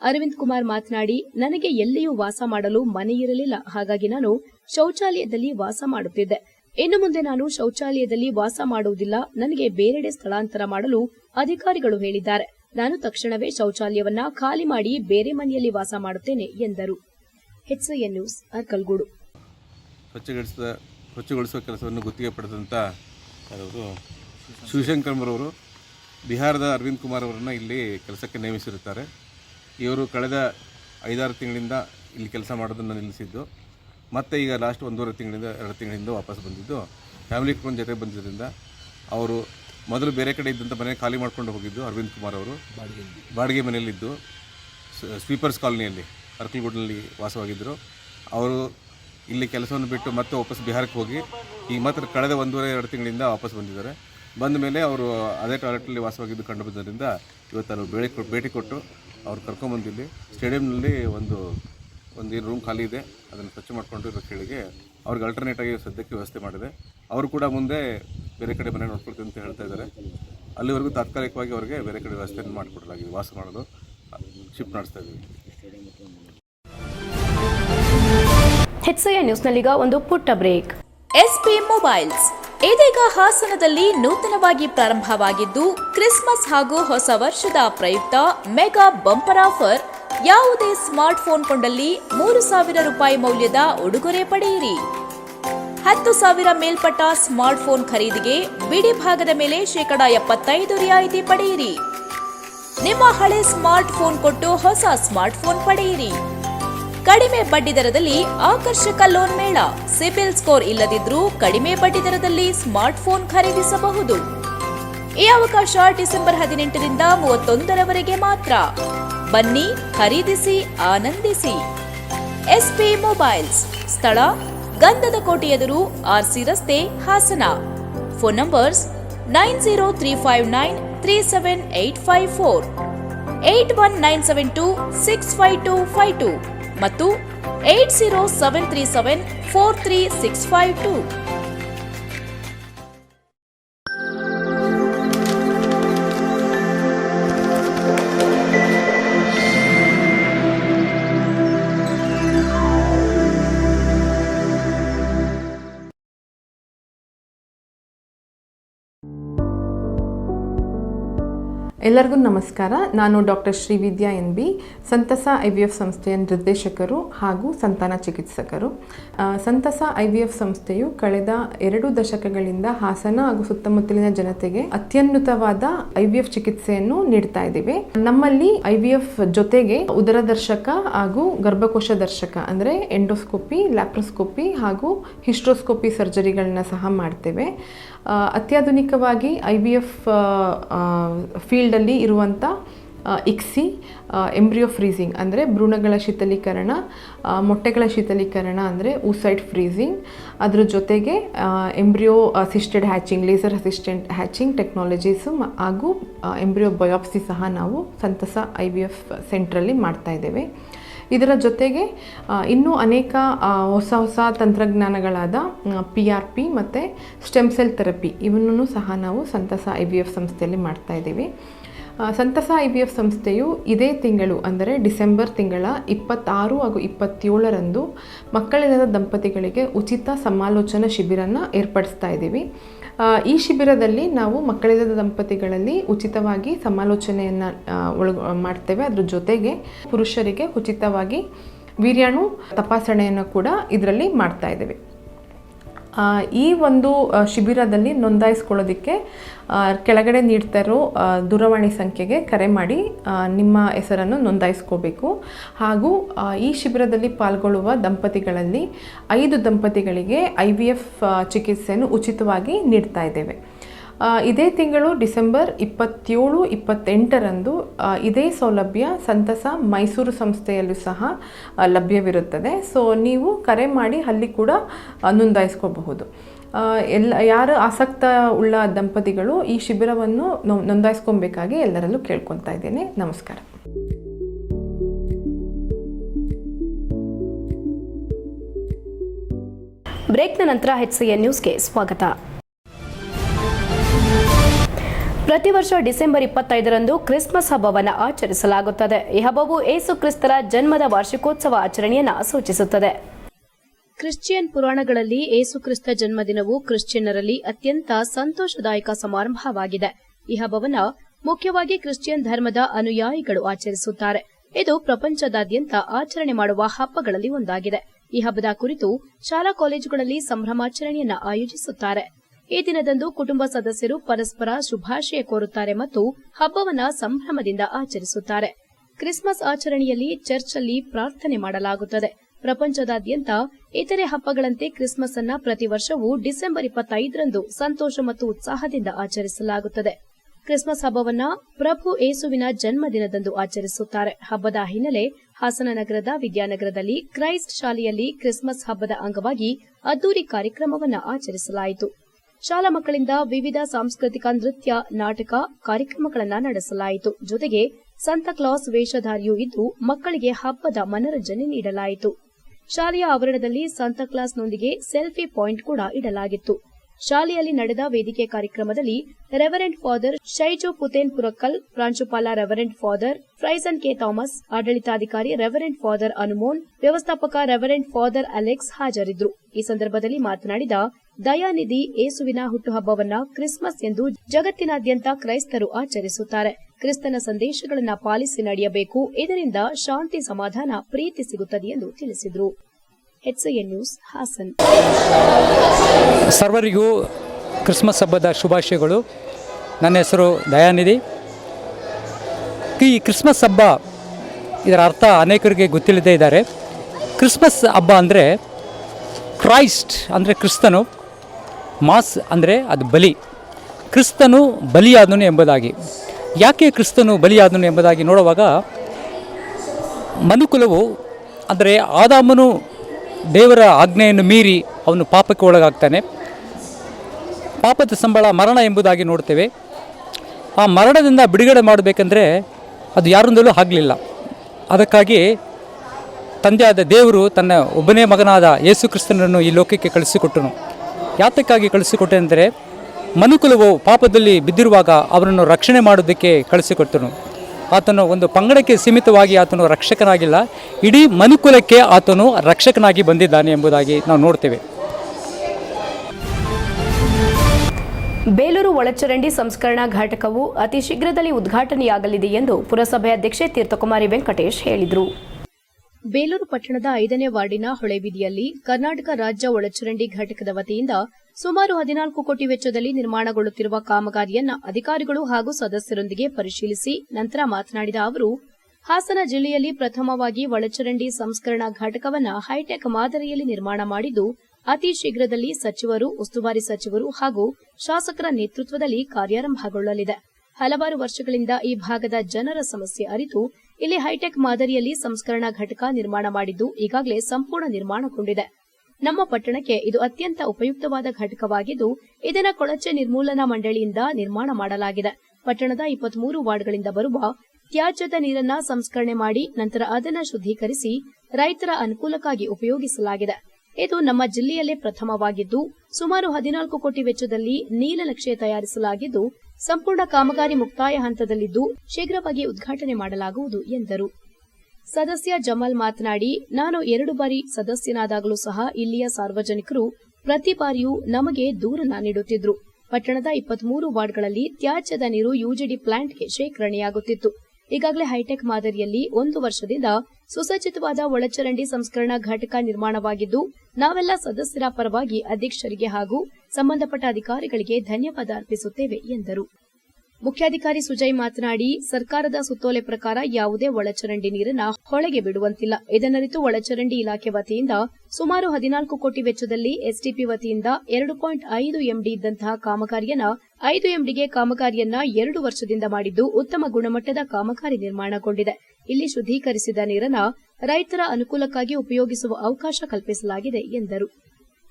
ಅರವಿಂದ್ ಕುಮಾರ್ ಮಾತನಾಡಿ, ನನಗೆ ಎಲ್ಲಿಯೂ ವಾಸ ಮಾಡಲು ಮನೆಯಿರಲಿಲ್ಲ ಹಾಗಾಗಿ ನಾನು ಶೌಚಾಲಯದಲ್ಲಿ ವಾಸ ಮಾಡುತ್ತಿದ್ದೆ. ಇನ್ನು ಮುಂದೆ ನಾನು ಶೌಚಾಲಯದಲ್ಲಿ ವಾಸ ಮಾಡುವುದಿಲ್ಲ. ನನಗೆ ಬೇರೆಡೆ ಸ್ಥಳಾಂತರ ಮಾಡಲು ಅಧಿಕಾರಿಗಳು ಹೇಳಿದ್ದಾರೆ. ನಾನು ತಕ್ಷಣವೇ ಶೌಚಾಲಯವನ್ನ ಖಾಲಿ ಮಾಡಿ ಬೇರೆ ಮನೆಯಲ್ಲಿ ವಾಸ ಮಾಡುತ್ತೇನೆ, ಎಂದರು. N news, Arkalgud. ಸ್ವಚ್ಛಗೊಳಿಸಿದ, ಸ್ವಚ್ಛಗೊಳಿಸುವ ಕೆಲಸವನ್ನು ಗುತ್ತಿಗೆ ಪಡೆದಂಥ ಯಾರವರು? ಶಿವಶಂಕರ್ರವರು ಬಿಹಾರದ ಅರವಿಂದ್ ಕುಮಾರ್ ಅವರನ್ನು ಇಲ್ಲಿ ಕೆಲಸಕ್ಕೆ ನೇಮಿಸಿರುತ್ತಾರೆ. ಇವರು ಕಳೆದ ಐದಾರು ತಿಂಗಳಿಂದ ಇಲ್ಲಿ ಕೆಲಸ ಮಾಡೋದನ್ನು ನಿಲ್ಲಿಸಿದ್ದು, ಮತ್ತೆ ಈಗ ಲಾಸ್ಟ್ ಒಂದೂವರೆ ತಿಂಗಳಿಂದ, ಎರಡು ತಿಂಗಳಿಂದ ವಾಪಸ್ ಬಂದಿದ್ದು, ಫ್ಯಾಮಿಲಿ ಕುಟುಂಬ ಜೊತೆ ಬಂದಿದ್ದರಿಂದ ಅವರು ಮೊದಲು ಬೇರೆ ಕಡೆ ಇದ್ದಂಥ ಮನೆ ಖಾಲಿ ಮಾಡ್ಕೊಂಡು ಹೋಗಿದ್ದು ಅರವಿಂದ್ ಕುಮಾರ್ ಅವರು. ಬಾಡಿಗೆ ಮನೆಯಲ್ಲಿದ್ದು. ಸ್ವೀಪರ್ಸ್ ಕಾಲೋನಿಯಲ್ಲಿ ಅರ್ಕಲ್ಗೂಡ್ನಲ್ಲಿ ವಾಸವಾಗಿದ್ದರು. ಅವರು ಇಲ್ಲಿ ಕೆಲಸವನ್ನು ಬಿಟ್ಟು ಮತ್ತೆ ವಾಪಸ್ ಬಿಹಾರಕ್ಕೆ ಹೋಗಿ ಈಗ ಮಾತ್ರ ಕಳೆದ ಒಂದೂವರೆ, ಎರಡು ತಿಂಗಳಿಂದ ವಾಪಸ್ ಬಂದಿದ್ದಾರೆ. ಬಂದ ಮೇಲೆ ಅವರು ಅದೇ ಟಾಯ್ಲೆಟಲ್ಲಿ ವಾಸವಾಗಿದ್ದು ಕಂಡು ಬಂದರಿಂದ ಇವತ್ತು ಅವರು ಕೊಟ್ಟು ಭೇಟಿ ಕೊಟ್ಟು ಅವ್ರು ಕರ್ಕೊಂಬಂದಿಲ್ಲಿ ಸ್ಟೇಡಿಯಂನಲ್ಲಿ ಒಂದು ಒಂದು ರೂಮ್ ಖಾಲಿ ಇದೆ, ಅದನ್ನು ಸ್ವಚ್ಛ ಮಾಡಿಕೊಂಡು ಇವತ್ತು ಕೇಳಿಗೆ ಅವ್ರಿಗೆ ಅಲ್ಟರ್ನೇಟ್ ಆಗಿ ಸದ್ಯಕ್ಕೆ ವ್ಯವಸ್ಥೆ ಮಾಡಿದೆ. ಅವರು ಕೂಡ ಮುಂದೆ ಬೇರೆ ಕಡೆ ಮನೆ ನೋಡ್ಕೊಳ್ತೀವಿ ಅಂತ ಹೇಳ್ತಾ ಇದ್ದಾರೆ. ಅಲ್ಲಿವರೆಗೂ ತಾತ್ಕಾಲಿಕವಾಗಿ ಅವರಿಗೆ ಬೇರೆ ಕಡೆ ವ್ಯವಸ್ಥೆಯನ್ನು ಮಾಡಿಕೊಡಲಾಗಿದೆ. ವಾಸ ಮಾಡೋದು ಶಿಫ್ಟ್ ಮಾಡಿಸ್ತಾ ಇದ್ದೀವಿ. ಹೆಚ್ಸಿಯ ನ್ಯೂಸ್ನಲ್ಲೀಗ ಒಂದು ಪುಟ್ಟ ಬ್ರೇಕ್. SP mobiles. ಇದೀಗ ಹಾಸನದಲ್ಲಿ ನೂತನವಾಗಿ ಪ್ರಾರಂಭವಾಗಿದ್ದು ಕ್ರಿಸ್ಮಸ್ ಹಾಗೂ ಹೊಸ ವರ್ಷದ ಪ್ರಯುಕ್ತ ಮೆಗಾ ಬಂಪರ್ ಆಫರ್. ಯಾವುದೇ ಸ್ಮಾರ್ಟ್ ಫೋನ್ ಕೊಂಡಲ್ಲಿ ಮೂರು ಸಾವಿರ ರೂಪಾಯಿ ಮೌಲ್ಯದ ಉಡುಗೊರೆ ಪಡೆಯಿರಿ. ಹತ್ತು ಸಾವಿರ ಮೇಲ್ಪಟ್ಟ ಸ್ಮಾರ್ಟ್ ಫೋನ್ ಖರೀದಿಗೆ ಬಿಡಿ ಭಾಗದ ಮೇಲೆ ಶೇಕಡ ಎಪ್ಪತ್ತೈದು ರಿಯಾಯಿತಿ ಪಡೆಯಿರಿ. ನಿಮ್ಮ ಹಳೆ ಸ್ಮಾರ್ಟ್ ಫೋನ್ ಕೊಟ್ಟು ಹೊಸ ಸ್ಮಾರ್ಟ್ ಫೋನ್ ಪಡೆಯಿರಿ. ಕಡಿಮೆ ಬಡ್ಡಿ ದರದಲ್ಲಿ ಆಕರ್ಷಕ ಲೋನ್ ಮೇಳ. ಸಿಬಿಲ್ ಸ್ಕೋರ್ ಇಲ್ಲದಿದ್ರೂ ಕಡಿಮೆ ಬಡ್ಡಿ ದರದಲ್ಲಿ ಸ್ಮಾರ್ಟ್ ಫೋನ್ ಖರೀದಿಸಬಹುದು. ಈ ಅವಕಾಶ ಡಿಸೆಂಬರ್ ಹದಿನೆಂಟರಿಂದ ಮೂವತ್ತೊಂದರವರೆಗೆ ಮಾತ್ರ. ಬನ್ನಿ, ಖರೀದಿಸಿ, ಆನಂದಿಸಿ. ಎಸ್ಪಿ ಮೊಬೈಲ್ಸ್, ಸ್ಥಳ, ಗಂಧದ ಕೋಟೆ ಎದುರು ಆರ್ಸಿ ರಸ್ತೆ, Hassan. Phone numbers, nine zero three five nine three seven eight five four, eight one nine seven two six five two five two, ಮತ್ತು eight zero seven three seven four three six five two. ಎಲ್ಲರಿಗೂ ನಮಸ್ಕಾರ. ನಾನು doctor Srividya N B, Santasa I V F ಸಂಸ್ಥೆಯ ನಿರ್ದೇಶಕರು ಹಾಗೂ ಸಂತಾನ ಚಿಕಿತ್ಸಕರು. ಸಂತಸ I V F ಸಂಸ್ಥೆಯು ಕಳೆದ ಎರಡು ದಶಕಗಳಿಂದ ಹಾಸನ ಹಾಗೂ ಸುತ್ತಮುತ್ತಲಿನ ಜನತೆಗೆ ಅತ್ಯನ್ನುತವಾದ ಐ ವಿ ಎಫ್ ಚಿಕಿತ್ಸೆಯನ್ನು ನೀಡ್ತಾ ಇದ್ದೀವಿ. ನಮ್ಮಲ್ಲಿ ಐ ವಿ ಎಫ್ ಜೊತೆಗೆ ಉದರದರ್ಶಕ ಹಾಗೂ ಗರ್ಭಕೋಶ ದರ್ಶಕ, ಅಂದರೆ ಎಂಡೋಸ್ಕೋಪಿ, ಲ್ಯಾಪ್ರೋಸ್ಕೋಪಿ ಹಾಗೂ ಹಿಸ್ಟ್ರೋಸ್ಕೋಪಿ ಸರ್ಜರಿಗಳನ್ನ ಸಹ ಮಾಡ್ತೇವೆ. ಅತ್ಯಾಧುನಿಕವಾಗಿ ಐ ವಿ ಎಫ್ ಫೀಲ್ಡಲ್ಲಿ ಇರುವಂಥ ಇಕ್ಸಿ ಎಂಬ್ರಿಯೋ ಫ್ರೀಸಿಂಗ್ ಅಂದರೆ ಭ್ರೂಣಗಳ ಶೀತಲೀಕರಣ ಮೊಟ್ಟೆಗಳ ಶೀತಲೀಕರಣ ಅಂದರೆ ಊಸೈಡ್ ಫ್ರೀಸಿಂಗ್ ಅದರ ಜೊತೆಗೆ embryo assisted hatching laser assistant hatching technologies ಹಾಗೂ ಎಂಬ್ರಿಯೋ ಬಯೋಪ್ಸಿ ಸಹ ನಾವು ಸಂತಸ ಐ ವಿ ಎಫ್ ಸೆಂಟ್ರಲ್ಲಿ ಮಾಡ್ತಾ ಇದ್ದೇವೆ. ಇದರ ಜೊತೆಗೆ ಇನ್ನೂ ಅನೇಕ ಹೊಸ ಹೊಸ ತಂತ್ರಜ್ಞಾನಗಳಾದ ಪಿ ಆರ್ ಪಿ ಮತ್ತು ಸ್ಟೆಮ್ ಸೆಲ್ ಥೆರಪಿ ಇವನ್ನೂ ಸಹ ನಾವು ಸಂತಸ ಐ ವಿ ಎಫ್ ಸಂಸ್ಥೆಯಲ್ಲಿ ಮಾಡ್ತಾ ಇದ್ದೀವಿ. ಸಂತಸ ಐ ವಿ ಎಫ್ ಸಂಸ್ಥೆಯು ಇದೇ ತಿಂಗಳು, ಅಂದರೆ ಡಿಸೆಂಬರ್ ತಿಂಗಳ ಇಪ್ಪತ್ತಾರು ಹಾಗೂ ಇಪ್ಪತ್ತೇಳರಂದು ಮಕ್ಕಳಿಲ್ಲದ ದಂಪತಿಗಳಿಗೆ ಉಚಿತ ಸಮಾಲೋಚನಾ ಶಿಬಿರನ ಏರ್ಪಡಿಸ್ತಾ ಇದ್ದೀವಿ. ಈ ಶಿಬಿರದಲ್ಲಿ ನಾವು ಮಕ್ಕಳಿಲ್ಲದ ದಂಪತಿಗಳಲ್ಲಿ ಉಚಿತವಾಗಿ ಸಮಾಲೋಚನೆಯನ್ನು ಒಳಗ ಮಾಡ್ತೇವೆ. ಅದ್ರ ಜೊತೆಗೆ ಪುರುಷರಿಗೆ ಉಚಿತವಾಗಿ ವೀರ್ಯಾಣು ತಪಾಸಣೆಯನ್ನು ಕೂಡ ಇದರಲ್ಲಿ ಮಾಡ್ತಾ ಇದ್ದೇವೆ. ಈ ಒಂದು ಶಿಬಿರದಲ್ಲಿ ನೋಂದಾಯಿಸ್ಕೊಳ್ಳೋದಕ್ಕೆ ಕೆಳಗಡೆ ನೀಡ್ತಾ ಇರೋ ದೂರವಾಣಿ ಸಂಖ್ಯೆಗೆ ಕರೆ ಮಾಡಿ ನಿಮ್ಮ ಹೆಸರನ್ನು ನೋಂದಾಯಿಸ್ಕೋಬೇಕು. ಹಾಗೂ ಈ ಶಿಬಿರದಲ್ಲಿ ಪಾಲ್ಗೊಳ್ಳುವ ದಂಪತಿಗಳಲ್ಲಿ ಐದು ದಂಪತಿಗಳಿಗೆ ಐ ವಿ ಎಫ್ ಚಿಕಿತ್ಸೆಯನ್ನು ಉಚಿತವಾಗಿ ನೀಡ್ತಾ ಇದ್ದೇವೆ. ಇದೇ ತಿಂಗಳು ಡಿಸೆಂಬರ್ ಇಪ್ಪತ್ತೇಳು, ಇಪ್ಪತ್ತೆಂಟರಂದು ಇದೇ ಸೌಲಭ್ಯ ಸಂತಸ ಮೈಸೂರು ಸಂಸ್ಥೆಯಲ್ಲೂ ಸಹ ಲಭ್ಯವಿರುತ್ತದೆ. ಸೊ ನೀವು ಕರೆ ಮಾಡಿ ಅಲ್ಲಿ ಕೂಡ ನೋಂದಾಯಿಸ್ಕೋಬಹುದು. ಎಲ್ಲ, ಯಾರು ಆಸಕ್ತ ಉಳ್ಳ ದಂಪತಿಗಳು ಈ ಶಿಬಿರವನ್ನು ನೋಂದಾಯಿಸ್ಕೊಬೇಕಾಗಿ ಎಲ್ಲರಲ್ಲೂ ಕೇಳ್ಕೊತಾ ಇದ್ದೇನೆ. ನಮಸ್ಕಾರ. ಬ್ರೇಕ್ನ ನಂತರ ಎನ್ ನ್ಯೂಸ್ಗೆ ಸ್ವಾಗತ. ಪ್ರತಿ ವರ್ಷ ಡಿಸೆಂಬರ್ ಇಪ್ಪತ್ತೈದರಂದು ಕ್ರಿಸ್ಮಸ್ ಹಬ್ಬವನ್ನು ಆಚರಿಸಲಾಗುತ್ತದೆ. ಈ ಹಬ್ಬವು ಏಸು ಕ್ರಿಸ್ತರ ಜನ್ಮದ ವಾರ್ಷಿಕೋತ್ಸವ ಆಚರಣೆಯನ್ನು ಸೂಚಿಸುತ್ತದೆ. ಕ್ರಿಶ್ಚಿಯನ್ ಪುರಾಣಗಳಲ್ಲಿ ಏಸುಕ್ರಿಸ್ತ ಜನ್ಮದಿನವು ಕ್ರಿಶ್ಚಿಯನ್ನರಲ್ಲಿ ಅತ್ಯಂತ ಸಂತೋಷದಾಯಕ ಸಮಾರಂಭವಾಗಿದೆ. ಈ ಹಬ್ಬವನ್ನ ಮುಖ್ಯವಾಗಿ ಕ್ರಿಶ್ಚಿಯನ್ ಧರ್ಮದ ಅನುಯಾಯಿಗಳು ಆಚರಿಸುತ್ತಾರೆ. ಇದು ಪ್ರಪಂಚದಾದ್ಯಂತ ಆಚರಣೆ ಮಾಡುವ ಹಬ್ಬಗಳಲ್ಲಿ ಒಂದಾಗಿದೆ. ಈ ಹಬ್ಬದ ಕುರಿತು ಶಾಲಾ ಕಾಲೇಜುಗಳಲ್ಲಿ ಸಂಭ್ರಮಾಚರಣೆಯನ್ನು ಆಯೋಜಿಸುತ್ತಾರೆ. ಈ ದಿನದಂದು ಕುಟುಂಬ ಸದಸ್ಯರು ಪರಸ್ಪರ ಶುಭಾಶಯ ಕೋರುತ್ತಾರೆ ಮತ್ತು ಹಬ್ಬವನ್ನ ಸಂಭ್ರಮದಿಂದ ಆಚರಿಸುತ್ತಾರೆ. ಕ್ರಿಸ್ಮಸ್ ಆಚರಣೆಯಲ್ಲಿ ಚರ್ಚ್ ಅಲ್ಲಿ ಪ್ರಾರ್ಥನೆ ಮಾಡಲಾಗುತ್ತದೆ. ಪ್ರಪಂಚದಾದ್ಯಂತ ಇತರೆ ಹಬ್ಬಗಳಂತೆ ಕ್ರಿಸ್ಮಸ್ ಅನ್ನ ಪ್ರತಿ ವರ್ಷವೂ ಡಿಸೆಂಬರ್ ಇಪ್ಪತ್ತೈದರಂದು ಸಂತೋಷ ಮತ್ತು ಉತ್ಸಾಹದಿಂದ ಆಚರಿಸಲಾಗುತ್ತದೆ. ಕ್ರಿಸ್ಮಸ್ ಹಬ್ಬವನ್ನ ಪ್ರಭು ಏಸುವಿನ ಜನ್ಮದಿನದಂದು ಆಚರಿಸುತ್ತಾರೆ. ಹಬ್ಬದ ಹಿನ್ನೆಲೆ ಹಾಸನ ನಗರದ ವಿದ್ಯಾನಗರದಲ್ಲಿ ಕ್ರೈಸ್ಟ್ ಶಾಲೆಯಲ್ಲಿ ಕ್ರಿಸ್ಮಸ್ ಹಬ್ಬದ ಅಂಗವಾಗಿ ಅದ್ದೂರಿ ಕಾರ್ಯಕ್ರಮವನ್ನು ಆಚರಿಸಲಾಯಿತು. ಶಾಲಾ ಮಕ್ಕಳಿಂದ ವಿವಿಧ ಸಾಂಸ್ಕೃತಿಕ, ನೃತ್ಯ, ನಾಟಕ ಕಾರ್ಯಕ್ರಮಗಳನ್ನು ನಡೆಸಲಾಯಿತು. ಜೊತೆಗೆ ಸಂತಕ್ಲಾಸ್ ವೇಷಧಾರಿಯೂ ಇದ್ದು ಮಕ್ಕಳಿಗೆ ಹಬ್ಬದ ಮನರಂಜನೆ ನೀಡಲಾಯಿತು. ಶಾಲೆಯ ಆವರಣದಲ್ಲಿ ಸಂತಕ್ಲಾಸ್ನೊಂದಿಗೆ ಸೆಲ್ಫಿ ಪಾಯಿಂಟ್ ಕೂಡ ಇಡಲಾಗಿತ್ತು. ಶಾಲೆಯಲ್ಲಿ ನಡೆದ ವೇದಿಕೆ ಕಾರ್ಯಕ್ರಮದಲ್ಲಿ ರೆವರೆಂಟ್ ಫಾದರ್ ಶೈಜೋ ಪುತೇನ್ ಪುರಕ್ಕಲ್ ಪ್ರಾಂಶುಪಾಲ reverend father Fryson K Thomas, ಆಡಳಿತಾಧಿಕಾರಿ ರೆವರೆಂಟ್ ಫಾದರ್ ಅನುಮೋನ್, ವ್ಯವಸ್ಥಾಪಕ ರೆವರೆಂಟ್ ಫಾದರ್ ಅಲೆಕ್ಸ್ ಹಾಜರಿದ್ದರು. ಈ ಸಂದರ್ಭದಲ್ಲಿ ಮಾತನಾಡಿದ ದಯಾನಿಧಿ ಏಸುವಿನ ಹುಟ್ಟುಹಬ್ಬವನ್ನ ಕ್ರಿಸ್ಮಸ್ ಎಂದು ಜಗತ್ತಿನಾದ್ಯಂತ ಕ್ರೈಸ್ತರು ಆಚರಿಸುತ್ತಾರೆ. ಕ್ರಿಸ್ತನ ಸಂದೇಶಗಳನ್ನ ಪಾಲಿಸಿ ನಡೆಯಬೇಕು. ಇದರಿಂದ ಶಾಂತಿ ಸಮಾಧಾನ ಪ್ರೀತಿ ಸಿಗುತ್ತದೆ ಎಂದು ತಿಳಿಸಿದರು. ನ್ಯೂಸ್, ಹಾಸನ್. ಸರ್ವರಿಗೂ ಕ್ರಿಸ್ಮಸ್ ಹಬ್ಬದ ಶುಭಾಶಯಗಳು. ನನ್ನ ಹೆಸರು ದಯಾನಿಧಿ. ಈ ಕ್ರಿಸ್ಮಸ್ ಹಬ್ಬ ಇದರ ಅರ್ಥ ಅನೇಕರಿಗೆ ಗೊತ್ತಿಲ್ಲದೇ ಇದ್ದಾರೆ. ಕ್ರಿಸ್ಮಸ್ ಹಬ್ಬ ಅಂದರೆ ಕ್ರೈಸ್ಟ್ ಅಂದರೆ ಕ್ರಿಸ್ತನು. ಮಾಸ್ ಅಂದರೆ ಅದು ಬಲಿ. ಕ್ರಿಸ್ತನು ಬಲಿಯಾದನು ಎಂಬುದಾಗಿ. ಯಾಕೆ ಕ್ರಿಸ್ತನು ಬಲಿಯಾದನು ಎಂಬುದಾಗಿ ನೋಡುವಾಗ ಮನುಕುಲವು ಅಂದರೆ ಆದಾಮನು ದೇವರ ಆಜ್ಞೆಯನ್ನು ಮೀರಿ ಅವನು ಪಾಪಕ್ಕೆ ಒಳಗಾಗ್ತಾನೆ. ಪಾಪದ ಸಂಬಳ ಮರಣ ಎಂಬುದಾಗಿ ನೋಡ್ತೇವೆ. ಆ ಮರಣದಿಂದ ಬಿಡುಗಡೆ ಮಾಡಬೇಕಂದ್ರೆ ಅದು ಯಾರಿಂದಲೂ ಆಗಲಿಲ್ಲ. ಅದಕ್ಕಾಗಿ ತಂದೆಯಾದ ದೇವರು ತನ್ನ ಒಬ್ಬನೇ ಮಗನಾದ ಯೇಸು ಕ್ರಿಸ್ತನನ್ನು ಈ ಲೋಕಕ್ಕೆ ಕಳಿಸಿಕೊಟ್ಟನು ಯಾತಕ್ಕಾಗಿ ಕಳಿಸಿಕೊಟ್ಟೆ ಅಂದರೆ ಮನುಕುಲವು ಪಾಪದಲ್ಲಿ ಬಿದ್ದಿರುವಾಗ ಅವರನ್ನು ರಕ್ಷಣೆ ಮಾಡೋದಕ್ಕೆ ಕಳಿಸಿಕೊಟ್ಟನು. ಆತನು ಒಂದು ಪಂಗಡಕ್ಕೆ ಸೀಮಿತವಾಗಿ ಆತನು ರಕ್ಷಕನಾಗಿಲ್ಲ, ಇಡೀ ಮನುಕುಲಕ್ಕೆ ಆತನು ರಕ್ಷಕನಾಗಿ ಬಂದಿದ್ದಾನೆ ಎಂಬುದಾಗಿ ನಾವು ನೋಡ್ತೇವೆ. ಬೇಲೂರು ಒಳಚರಂಡಿ ಸಂಸ್ಕರಣಾ ಘಟಕವು ಅತಿ ಶೀಘ್ರದಲ್ಲಿ ಉದ್ಘಾಟನೆಯಾಗಲಿದೆ ಎಂದು ಪುರಸಭೆ ಅಧ್ಯಕ್ಷೆ ತೀರ್ಥಕುಮಾರಿ ವೆಂಕಟೇಶ್ ಹೇಳಿದರು. ಬೇಲೂರು ಪಟ್ಟಣದ ಐದನೇ ವಾರ್ಡಿನ ಹೊಳೆಬೀದಿಯಲ್ಲಿ ಕರ್ನಾಟಕ ರಾಜ್ಯ ಒಳಚರಂಡಿ ಘಟಕದ ವತಿಯಿಂದ ಸುಮಾರು ಹದಿನಾಲ್ಕು ಕೋಟಿ ವೆಚ್ಚದಲ್ಲಿ ನಿರ್ಮಾಣಗೊಳ್ಳುತ್ತಿರುವ ಕಾಮಗಾರಿಯನ್ನ ಅಧಿಕಾರಿಗಳು ಹಾಗೂ ಸದಸ್ಯರೊಂದಿಗೆ ಪರಿಶೀಲಿಸಿ ನಂತರ ಮಾತನಾಡಿದ ಅವರು, ಹಾಸನ ಜಿಲ್ಲೆಯಲ್ಲಿ ಪ್ರಥಮವಾಗಿ ಒಳಚರಂಡಿ ಸಂಸ್ಕರಣಾ ಘಟಕವನ್ನು ಹೈಟೆಕ್ ಮಾದರಿಯಲ್ಲಿ ನಿರ್ಮಾಣ ಮಾಡಿದ್ದು, ಅತಿ ಶೀಘ್ರದಲ್ಲಿ ಸಚಿವರು, ಉಸ್ತುವಾರಿ ಸಚಿವರು ಹಾಗೂ ಶಾಸಕರ ನೇತೃತ್ವದಲ್ಲಿ ಕಾರ್ಯಾರಂಭಗೊಳ್ಳಲಿದೆ. ಹಲವಾರು ವರ್ಷಗಳಿಂದ ಈ ಭಾಗದ ಜನರ ಸಮಸ್ಯೆ ಅರಿತು ಇಲ್ಲಿ ಹೈಟೆಕ್ ಮಾದರಿಯಲ್ಲಿ ಸಂಸ್ಕರಣಾ ಘಟಕ ನಿರ್ಮಾಣ ಮಾಡಿದ್ದು ಈಗಾಗಲೇ ಸಂಪೂರ್ಣ ನಿರ್ಮಾಣಗೊಂಡಿದೆ. ನಮ್ಮ ಪಟ್ಟಣಕ್ಕೆ ಇದು ಅತ್ಯಂತ ಉಪಯುಕ್ತವಾದ ಘಟಕವಾಗಿದ್ದು ಇದನ್ನು ಕೊಳಚೆ ನಿರ್ಮೂಲನಾ ಮಂಡಳಿಯಿಂದ ನಿರ್ಮಾಣ ಮಾಡಲಾಗಿದೆ. ಪಟ್ಟಣದ ಇಪ್ಪತ್ಮೂರು ವಾರ್ಡ್ಗಳಿಂದ ಬರುವ ತ್ಯಾಜ್ಯದ ನೀರನ್ನ ಸಂಸ್ಕರಣೆ ಮಾಡಿ ನಂತರ ಅದನ್ನ ಶುದ್ದೀಕರಿಸಿ ರೈತರ ಅನುಕೂಲಕ್ಕಾಗಿ ಉಪಯೋಗಿಸಲಾಗಿದೆ. ಇದು ನಮ್ಮ ಜಿಲ್ಲೆಯಲ್ಲೇ ಪ್ರಥಮವಾಗಿದ್ದು, ಸುಮಾರು ಹದಿನಾಲ್ಕು ಕೋಟಿ ವೆಚ್ಚದಲ್ಲಿ ನೀಲನಕ್ಷೆ ತಯಾರಿಸಲಾಗಿದ್ದು, ಸಂಪೂರ್ಣ ಕಾಮಗಾರಿ ಮುಕ್ತಾಯ ಹಂತದಲ್ಲಿದ್ದು ಶೀಘ್ರವಾಗಿ ಉದ್ಘಾಟನೆ ಮಾಡಲಾಗುವುದು ಎಂದರು. ಸದಸ್ಯ ಜಮಲ್ ಮಾತನಾಡಿ, ನಾನು ಎರಡು ಬಾರಿ ಸದಸ್ಯನಾದಾಗಲೂ ಸಹ ಇಲ್ಲಿಯ ಸಾರ್ವಜನಿಕರು ಪ್ರತಿ ಬಾರಿಯೂ ನಮಗೆ ದೂರನ ನೀಡುತ್ತಿದ್ರು. ಪಟ್ಟಣದ ಇಪ್ಪತ್ಮೂರು ವಾರ್ಡ್ಗಳಲ್ಲಿ ತ್ಯಾಜ್ಯದ ನೀರು ಯುಜಿಡಿ ಪ್ಲಾಂಟ್ಗೆ ಶೇಖರಣೆಯಾಗುತ್ತಿತ್ತು. ಈಗಾಗಲೇ ಹೈಟೆಕ್ ಮಾದರಿಯಲ್ಲಿ ಒಂದು ವರ್ಷದಿಂದ ಸುಸಜ್ಜಿತವಾದ ಒಳಚರಂಡಿ ಸಂಸ್ಕರಣಾ ಘಟಕ ನಿರ್ಮಾಣವಾಗಿದ್ದು, ನಾವೆಲ್ಲ ಸದಸ್ಯರ ಪರವಾಗಿ ಅಧ್ಯಕ್ಷರಿಗೆ ಹಾಗೂ ಸಂಬಂಧಪಟ್ಟ ಅಧಿಕಾರಿಗಳಿಗೆ ಧನ್ಯವಾದ ಅರ್ಪಿಸುತ್ತೇವೆ ಎಂದರು. ಮುಖ್ಯಾಧಿಕಾರಿ ಸುಜಯ್ ಮಾತನಾಡಿ, ಸರ್ಕಾರದ ಸುತ್ತೋಲೆ ಪ್ರಕಾರ ಯಾವುದೇ ಒಳಚರಂಡಿ ನೀರನ್ನ ಹೊಳೆಗೆ ಬಿಡುವಂತಿಲ್ಲ. ಇದನ್ನರಿತು ಒಳಚರಂಡಿ ಇಲಾಖೆ ವತಿಯಿಂದ ಸುಮಾರು ಹದಿನಾಲ್ಕು ಕೋಟಿ ವೆಚ್ಚದಲ್ಲಿ ಎಸ್ಟಿಪಿ ವತಿಯಿಂದ ಎರಡು ಪಾಯಿಂಟ್ ಐದು ಎಂಡಿ ಇದ್ದಂತಹ ಕಾಮಗಾರಿಯನ್ನ, ಐದು ಎಂಡಿಗೆ ಕಾಮಗಾರಿಯನ್ನ ಎರಡು ವರ್ಷದಿಂದ ಮಾಡಿದ್ದು ಉತ್ತಮ ಗುಣಮಟ್ಟದ ಕಾಮಗಾರಿ ನಿರ್ಮಾಣಗೊಂಡಿದೆ. ಇಲ್ಲಿ ಶುದ್ದೀಕರಿಸಿದ ನೀರನ್ನ ರೈತರ ಅನುಕೂಲಕ್ಕಾಗಿ ಉಪಯೋಗಿಸುವ ಅವಕಾಶ ಕಲ್ಪಿಸಲಾಗಿದೆ ಎಂದರು.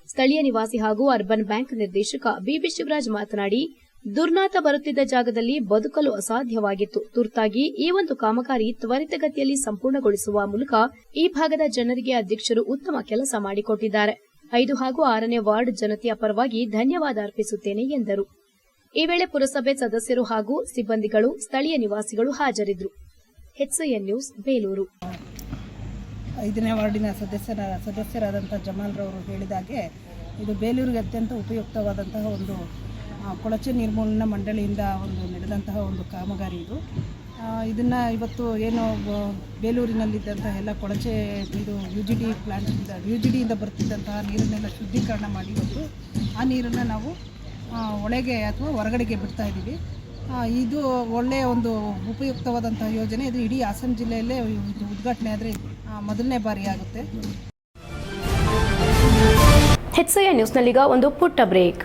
ಸ್ಥಳೀಯ ನಿವಾಸಿ ಹಾಗೂ ಅರ್ಬನ್ ಬ್ಯಾಂಕ್ ನಿರ್ದೇಶಕ ಬಿಬಿ ಶಿವರಾಜ್ ಮಾತನಾಡಿ ದುರ್ನಾತ ಬರುತ್ತಿದ್ದ ಜಾಗದಲ್ಲಿ ಬದುಕಲು ಅಸಾಧ್ಯವಾಗಿತ್ತು. ತುರ್ತಾಗಿ ಈ ಒಂದು ಕಾಮಗಾರಿ ತ್ವರಿತಗತಿಯಲ್ಲಿ ಸಂಪೂರ್ಣಗೊಳಿಸುವ ಮೂಲಕ ಈ ಭಾಗದ ಜನರಿಗೆ ಅಧ್ಯಕ್ಷರು ಉತ್ತಮ ಕೆಲಸ ಮಾಡಿಕೊಟ್ಟಿದ್ದಾರೆ. ಐದು ಹಾಗೂ ಆರನೇ ವಾರ್ಡ್ ಜನತೆಯ ಪರವಾಗಿ ಧನ್ಯವಾದ ಅರ್ಪಿಸುತ್ತೇನೆ ಎಂದರು. ಈ ವೇಳೆ ಪುರಸಭೆ ಸದಸ್ಯರು ಹಾಗೂ ಸಿಬ್ಬಂದಿಗಳು, ಸ್ಥಳೀಯ ನಿವಾಸಿಗಳು ಹಾಜರಿದ್ದರು. HCN news, Belur. ಐದನೇ ವಾರ್ಡಿನ ಸದಸ್ಯರ ಸದಸ್ಯರಾದಂಥ ಜಮಾಲ್ರವರು ಹೇಳಿದಾಗೆ ಇದು ಬೇಲೂರಿಗೆ ಅತ್ಯಂತ ಉಪಯುಕ್ತವಾದಂತಹ ಒಂದು ಕೊಳಚೆ ನಿರ್ಮೂಲನಾ ಮಂಡಳಿಯಿಂದ ಒಂದು ನಡೆದಂತಹ ಒಂದು ಕಾಮಗಾರಿ ಇದು. ಇದನ್ನು ಇವತ್ತು ಏನು ಬೇಲೂರಿನಲ್ಲಿದ್ದಂಥ ಎಲ್ಲ ಕೊಳಚೆ ಇದು ಯು ಜಿ ಡಿ ಪ್ಲಾಂಟಿಂದ ಯು ಜಿ ಡಿಯಿಂದ ಬರ್ತಿದ್ದಂತಹ ನೀರನ್ನೆಲ್ಲ ಶುದ್ಧೀಕರಣ ಮಾಡಿ ಇವತ್ತು ಆ ನೀರನ್ನು ನಾವು ಒಳಗೆ ಅಥವಾ ಹೊರಗಡೆಗೆ ಬಿಡ್ತಾ ಇದ್ದೀವಿ. ಇದು ಒಳ್ಳೆಯ ಒಂದು ಉಪಯುಕ್ತವಾದಂತಹ ಯೋಜನೆ. ಇದು ಇಡೀ ಹಾಸನ ಜಿಲ್ಲೆಯಲ್ಲೇ ಇದು ಉದ್ಘಾಟನೆ ಆದರೆ ಮೊದಲನೇ ಬಾರಿ ಆಗುತ್ತೆ. ಎಚ್ಸಿಎನ್ ನ್ಯೂಸ್ನಲ್ಲಿಗ ಒಂದು ಪುಟ್ಟ ಬ್ರೇಕ್.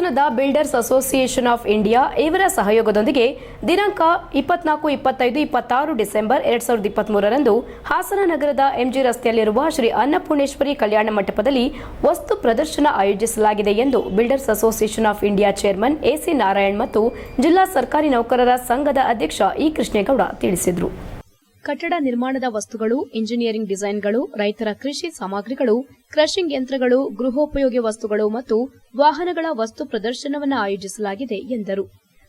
ಹಾಸನದ ಬಿಲ್ಡರ್ಸ್ ಅಸೋಸಿಯೇಷನ್ ಆಫ್ ಇಂಡಿಯಾ ಇವರ ಸಹಯೋಗದೊಂದಿಗೆ ದಿನಾಂಕ ಇಪ್ಪತ್ನಾಲ್ಕು, ಇಪ್ಪತ್ತೈದು, ಇಪ್ಪತ್ತಾರು ಡಿಸೆಂಬರ್ ಎರಡ್ ಸಾವಿರದ ಇಪ್ಪತ್ಮೂರರಂದು ಹಾಸನ ನಗರದ ಎಂಜಿ ರಸ್ತೆಯಲ್ಲಿರುವ ಶ್ರೀ ಅನ್ನಪೂರ್ಣೇಶ್ವರಿ ಕಲ್ಯಾಣ ಮಂಟಪದಲ್ಲಿ ವಸ್ತು ಪ್ರದರ್ಶನ ಆಯೋಜಿಸಲಾಗಿದೆ ಎಂದು Builders Association of India chairman AC Narayan ಮತ್ತು ಜಿಲ್ಲಾ ಸರ್ಕಾರಿ ನೌಕರರ ಸಂಘದ ಅಧ್ಯಕ್ಷ ಇ ಕೃಷ್ಣೇಗೌಡ ತಿಳಿಸಿದರು. ಕಟ್ಟಡ ನಿರ್ಮಾಣದ ವಸ್ತುಗಳು, ಇಂಜಿನಿಯರಿಂಗ್ ಡಿಸೈನ್ಗಳು, ರೈತರ ಕೃಷಿ ಸಾಮಗ್ರಿಗಳು, ಕ್ರಷಿಂಗ್ ಯಂತ್ರಗಳು, ಗೃಹೋಪಯೋಗಿ ವಸ್ತುಗಳು ಮತ್ತು ವಾಹನಗಳ ವಸ್ತು ಪ್ರದರ್ಶನವನ್ನು ಆಯೋಜಿಸಲಾಗಿದೆ ಎಂದರು.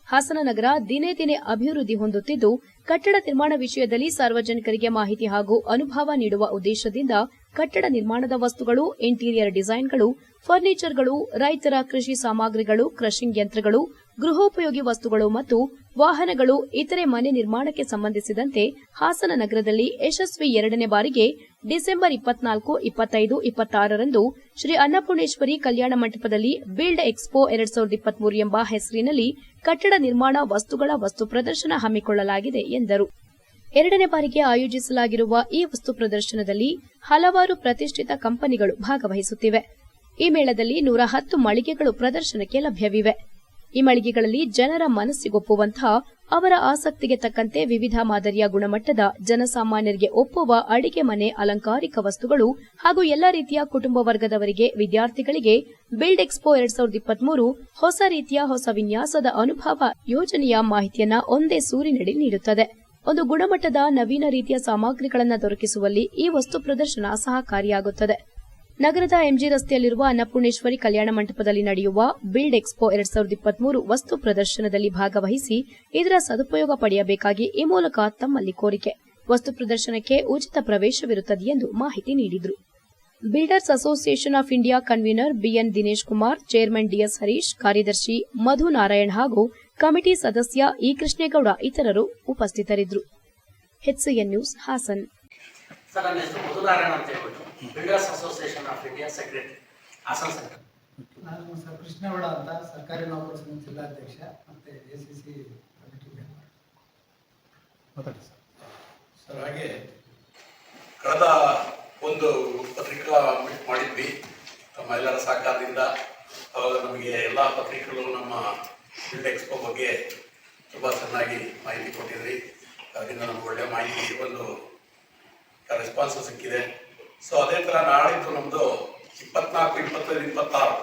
ಹಾಸನ ನಗರ ದಿನೇ ದಿನೇ ಅಭಿವೃದ್ಧಿ ಹೊಂದುತ್ತಿದ್ದು, ಕಟ್ಟಡ ನಿರ್ಮಾಣ ವಿಷಯದಲ್ಲಿ ಸಾರ್ವಜನಿಕರಿಗೆ ಮಾಹಿತಿ ಹಾಗೂ ಅನುಭವ ನೀಡುವ ಉದ್ದೇಶದಿಂದ ಕಟ್ಟಡ ನಿರ್ಮಾಣದ ವಸ್ತುಗಳು, ಇಂಟೀರಿಯರ್ ಡಿಸೈನ್ಗಳು, ಫರ್ನಿಚರ್ಗಳು, ರೈತರ ಕೃಷಿ ಸಾಮಗ್ರಿಗಳು, ಕ್ರಷಿಂಗ್ ಯಂತ್ರಗಳು ಗೃಹೋಪಯೋಗಿ ವಸ್ತುಗಳು ಮತ್ತು ವಾಹನಗಳು ಇತರೆ ಮನೆ ನಿರ್ಮಾಣಕ್ಕೆ ಸಂಬಂಧಿಸಿದಂತೆ ಹಾಸನ ನಗರದಲ್ಲಿ ಯಶಸ್ವಿ ಎರಡನೇ ಬಾರಿಗೆ ಡಿಸೆಂಬರ್ ಇಪ್ಪತ್ನಾಲ್ಕು, ಇಪ್ಪತ್ತೈದು, ಇಪ್ಪತ್ತಾರರಂದು ಶ್ರೀ ಅನ್ನಪೂರ್ಣೇಶ್ವರಿ ಕಲ್ಯಾಣ ಮಂಟಪದಲ್ಲಿ ಬಿಲ್ಡ್ ಎಕ್ಸ್ಪೋ ಎರಡ್ ಸಾವಿರದ ಇಪ್ಪತ್ಮೂರು ಎಂಬ ಹೆಸರಿನಲ್ಲಿ ಕಟ್ಟಡ ನಿರ್ಮಾಣ ವಸ್ತುಗಳ ವಸ್ತು ಪ್ರದರ್ಶನ ಹಮ್ಮಿಕೊಳ್ಳಲಾಗಿದೆ ಎಂದರು. ಎರಡನೇ ಬಾರಿಗೆ ಆಯೋಜಿಸಲಾಗಿರುವ ಈ ವಸ್ತು ಪ್ರದರ್ಶನದಲ್ಲಿ ಹಲವಾರು ಪ್ರತಿಷ್ಠಿತ ಕಂಪನಿಗಳು ಭಾಗವಹಿಸುತ್ತಿವೆ. ಈ ಮೇಳದಲ್ಲಿ ನೂರ ಹತ್ತು ಮಳಿಗೆಗಳು ಪ್ರದರ್ಶನಕ್ಕೆ ಲಭ್ಯವಿವೆ. ಈ ಮಳಿಗೆಗಳಲ್ಲಿ ಜನರ ಮನಸ್ಸಿಗೊಪ್ಪುವಂತಹ ಅವರ ಆಸಕ್ತಿಗೆ ತಕ್ಕಂತೆ ವಿವಿಧ ಮಾದರಿಯ ಗುಣಮಟ್ಟದ ಜನಸಾಮಾನ್ಯರಿಗೆ ಒಪ್ಪುವ ಅಡಿಗೆ ಮನೆ ಅಲಂಕಾರಿಕ ವಸ್ತುಗಳು ಹಾಗೂ ಎಲ್ಲ ರೀತಿಯ ಕುಟುಂಬ ವರ್ಗದವರಿಗೆ ವಿದ್ಯಾರ್ಥಿಗಳಿಗೆ ಬಿಲ್ಡ್ ಎಕ್ಸ್ಪೋ ಎರಡ್ ಸಾವಿರದ ಇಪ್ಪತ್ಮೂರು ಹೊಸ ರೀತಿಯ ಹೊಸ ವಿನ್ಯಾಸದ ಅನುಭವ ಯೋಜನೆಯ ಮಾಹಿತಿಯನ್ನ ಒಂದೇ ಸೂರಿನಡಿ ನೀಡುತ್ತದೆ. ಒಂದು ಗುಣಮಟ್ಟದ ನವೀನ ರೀತಿಯ ಸಾಮಗ್ರಿಗಳನ್ನು ದೊರಕಿಸುವಲ್ಲಿ ಈ ವಸ್ತು ಪ್ರದರ್ಶನ ಸಹಕಾರಿಯಾಗುತ್ತದೆ. ನಗರದ ಎಂಜಿ ರಸ್ತೆಯಲ್ಲಿರುವ ಅನ್ನಪೂರ್ಣೇಶ್ವರಿ ಕಲ್ಯಾಣ ಮಂಟಪದಲ್ಲಿ ನಡೆಯುವ ಬಿಲ್ಡ್ ಎಕ್ಸ್ಪೋ ಎರಡ್ ಸಾವಿರದ ಇಪ್ಪತ್ಮೂರು ವಸ್ತು ಪ್ರದರ್ಶನದಲ್ಲಿ ಭಾಗವಹಿಸಿ ಇದರ ಸದುಪಯೋಗ ಪಡೆಯಬೇಕಾಗಿ ಈ ಮೂಲಕ ತಮ್ಮಲ್ಲಿ ಕೋರಿಕೆ. ವಸ್ತು ಪ್ರದರ್ಶನಕ್ಕೆ ಉಚಿತ ಪ್ರವೇಶವಿರುತ್ತದೆ ಎಂದು ಮಾಹಿತಿ ನೀಡಿದರು. Builders Association of India convener BN Dinesh Kumar, chairman DS Harish, ಕಾರ್ಯದರ್ಶಿ ಮಧು ನಾರಾಯಣ್ ಹಾಗೂ ಕಮಿಟಿ ಸದಸ್ಯ ಇ ಕೃಷ್ಣೇಗೌಡ ಇತರರು ಉಪಸ್ಥಿತರಿದ್ದರು ನ್ಯೂಸ್ ಹಾಸನ್. ಸರ್ ನನ್ನ ಹೆಸರು ಮಧುನಾರಾಯಣ ಅಂತ ಹೇಳ್ಬಿಟ್ಟು Builders Association of India secretary Hassan sir ನಾನು ಸರ್ ಕೃಷ್ಣೇಗೌಡ ಅಂತ ಸರ್ಕಾರಿ ನೌಕರ ಸಂಘ ಜಿಲ್ಲಾಧ್ಯಕ್ಷ ಮತ್ತು A C C committee member. ಮಾತಾಡಿ ಸರ್. ಸರ್ ಹಾಗೆ ಕಳೆದ ಒಂದು ಪತ್ರಿಕಾ ಮೀಟ್ ಮಾಡಿದ್ವಿ. ತಮ್ಮ ಎಲ್ಲರ ಸಹಕಾರದಿಂದ ಅವಾಗ ನಮಗೆ ಎಲ್ಲ ಪತ್ರಿಕೆಗಳು ನಮ್ಮ ಫೀಲ್ಡ್ ಎಕ್ಸ್ಪೋ ಬಗ್ಗೆ ತುಂಬ ಚೆನ್ನಾಗಿ ಮಾಹಿತಿ ಕೊಟ್ಟಿದ್ರಿ. ಅದರಿಂದ ನಮ್ಗೆ ಒಳ್ಳೆಯ ಮಾಹಿತಿ ಒಂದು ರೆಸ್ಪಾನ್ಸ್ ಸಿಕ್ಕಿದೆ ಸೊ ಅದೇ ಥರ ನಾಳಿದ್ದು ನಮ್ಮದು ಇಪ್ಪತ್ನಾಲ್ಕು, ಇಪ್ಪತ್ತೈದು, ಇಪ್ಪತ್ತಾರು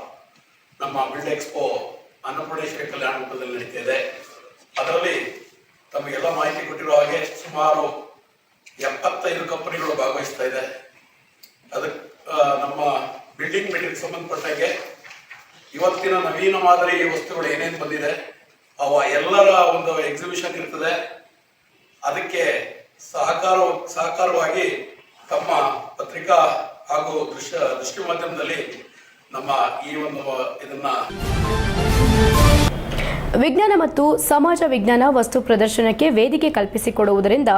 ನಮ್ಮ ಬಿಲ್ಡ್ ಎಕ್ಸ್ಪೋ ಅನ್ನಪೂರ್ಣೇಶ್ವರಿ ಕಲ್ಯಾಣ ಮಂಟಪದಲ್ಲಿ ನಡೀತಾ ಇದೆ. ಅದರಲ್ಲಿ ತಮಗೆಲ್ಲ ಮಾಹಿತಿ ಕೊಟ್ಟಿರೋ ಹಾಗೆ ಸುಮಾರು ಎಪ್ಪತ್ತೈದು ಕಂಪನಿಗಳು ಭಾಗವಹಿಸ್ತಾ ಇದೆ. ಅದಕ್ಕೆ ನಮ್ಮ ಬಿಲ್ಡಿಂಗ್ ಮೆಟೀರಿಯಲ್ ಸಂಬಂಧಪಟ್ಟಾಗೆ ಇವತ್ತಿನ ನವೀನ ಮಾದರಿ ವಸ್ತುಗಳು ಏನೇನು ಬಂದಿದೆ, ಅವ ಎಲ್ಲರ ಒಂದು ಎಕ್ಸಿಬಿಷನ್ ಇರ್ತದೆ. ಅದಕ್ಕೆ ಸಹಕಾರ ಸಹಕಾರವಾಗಿ ತಮ್ಮ ಪತ್ರಿಕಾ ಹಾಗೂ ದೃಶ್ಯ ದೃಷ್ಟಿ ಮಾಧ್ಯಮದಲ್ಲಿ ನಮ್ಮ ಈ ಒಂದು ಇದನ್ನ ವಿಜ್ಞಾನ ಮತ್ತು ಸಮಾಜ ವಿಜ್ಞಾನ ವಸ್ತು ಪ್ರದರ್ಶನಕ್ಕೆ ವೇದಿಕೆ ಕಲ್ಪಿಸಿಕೊಡುವುದರಿಂದ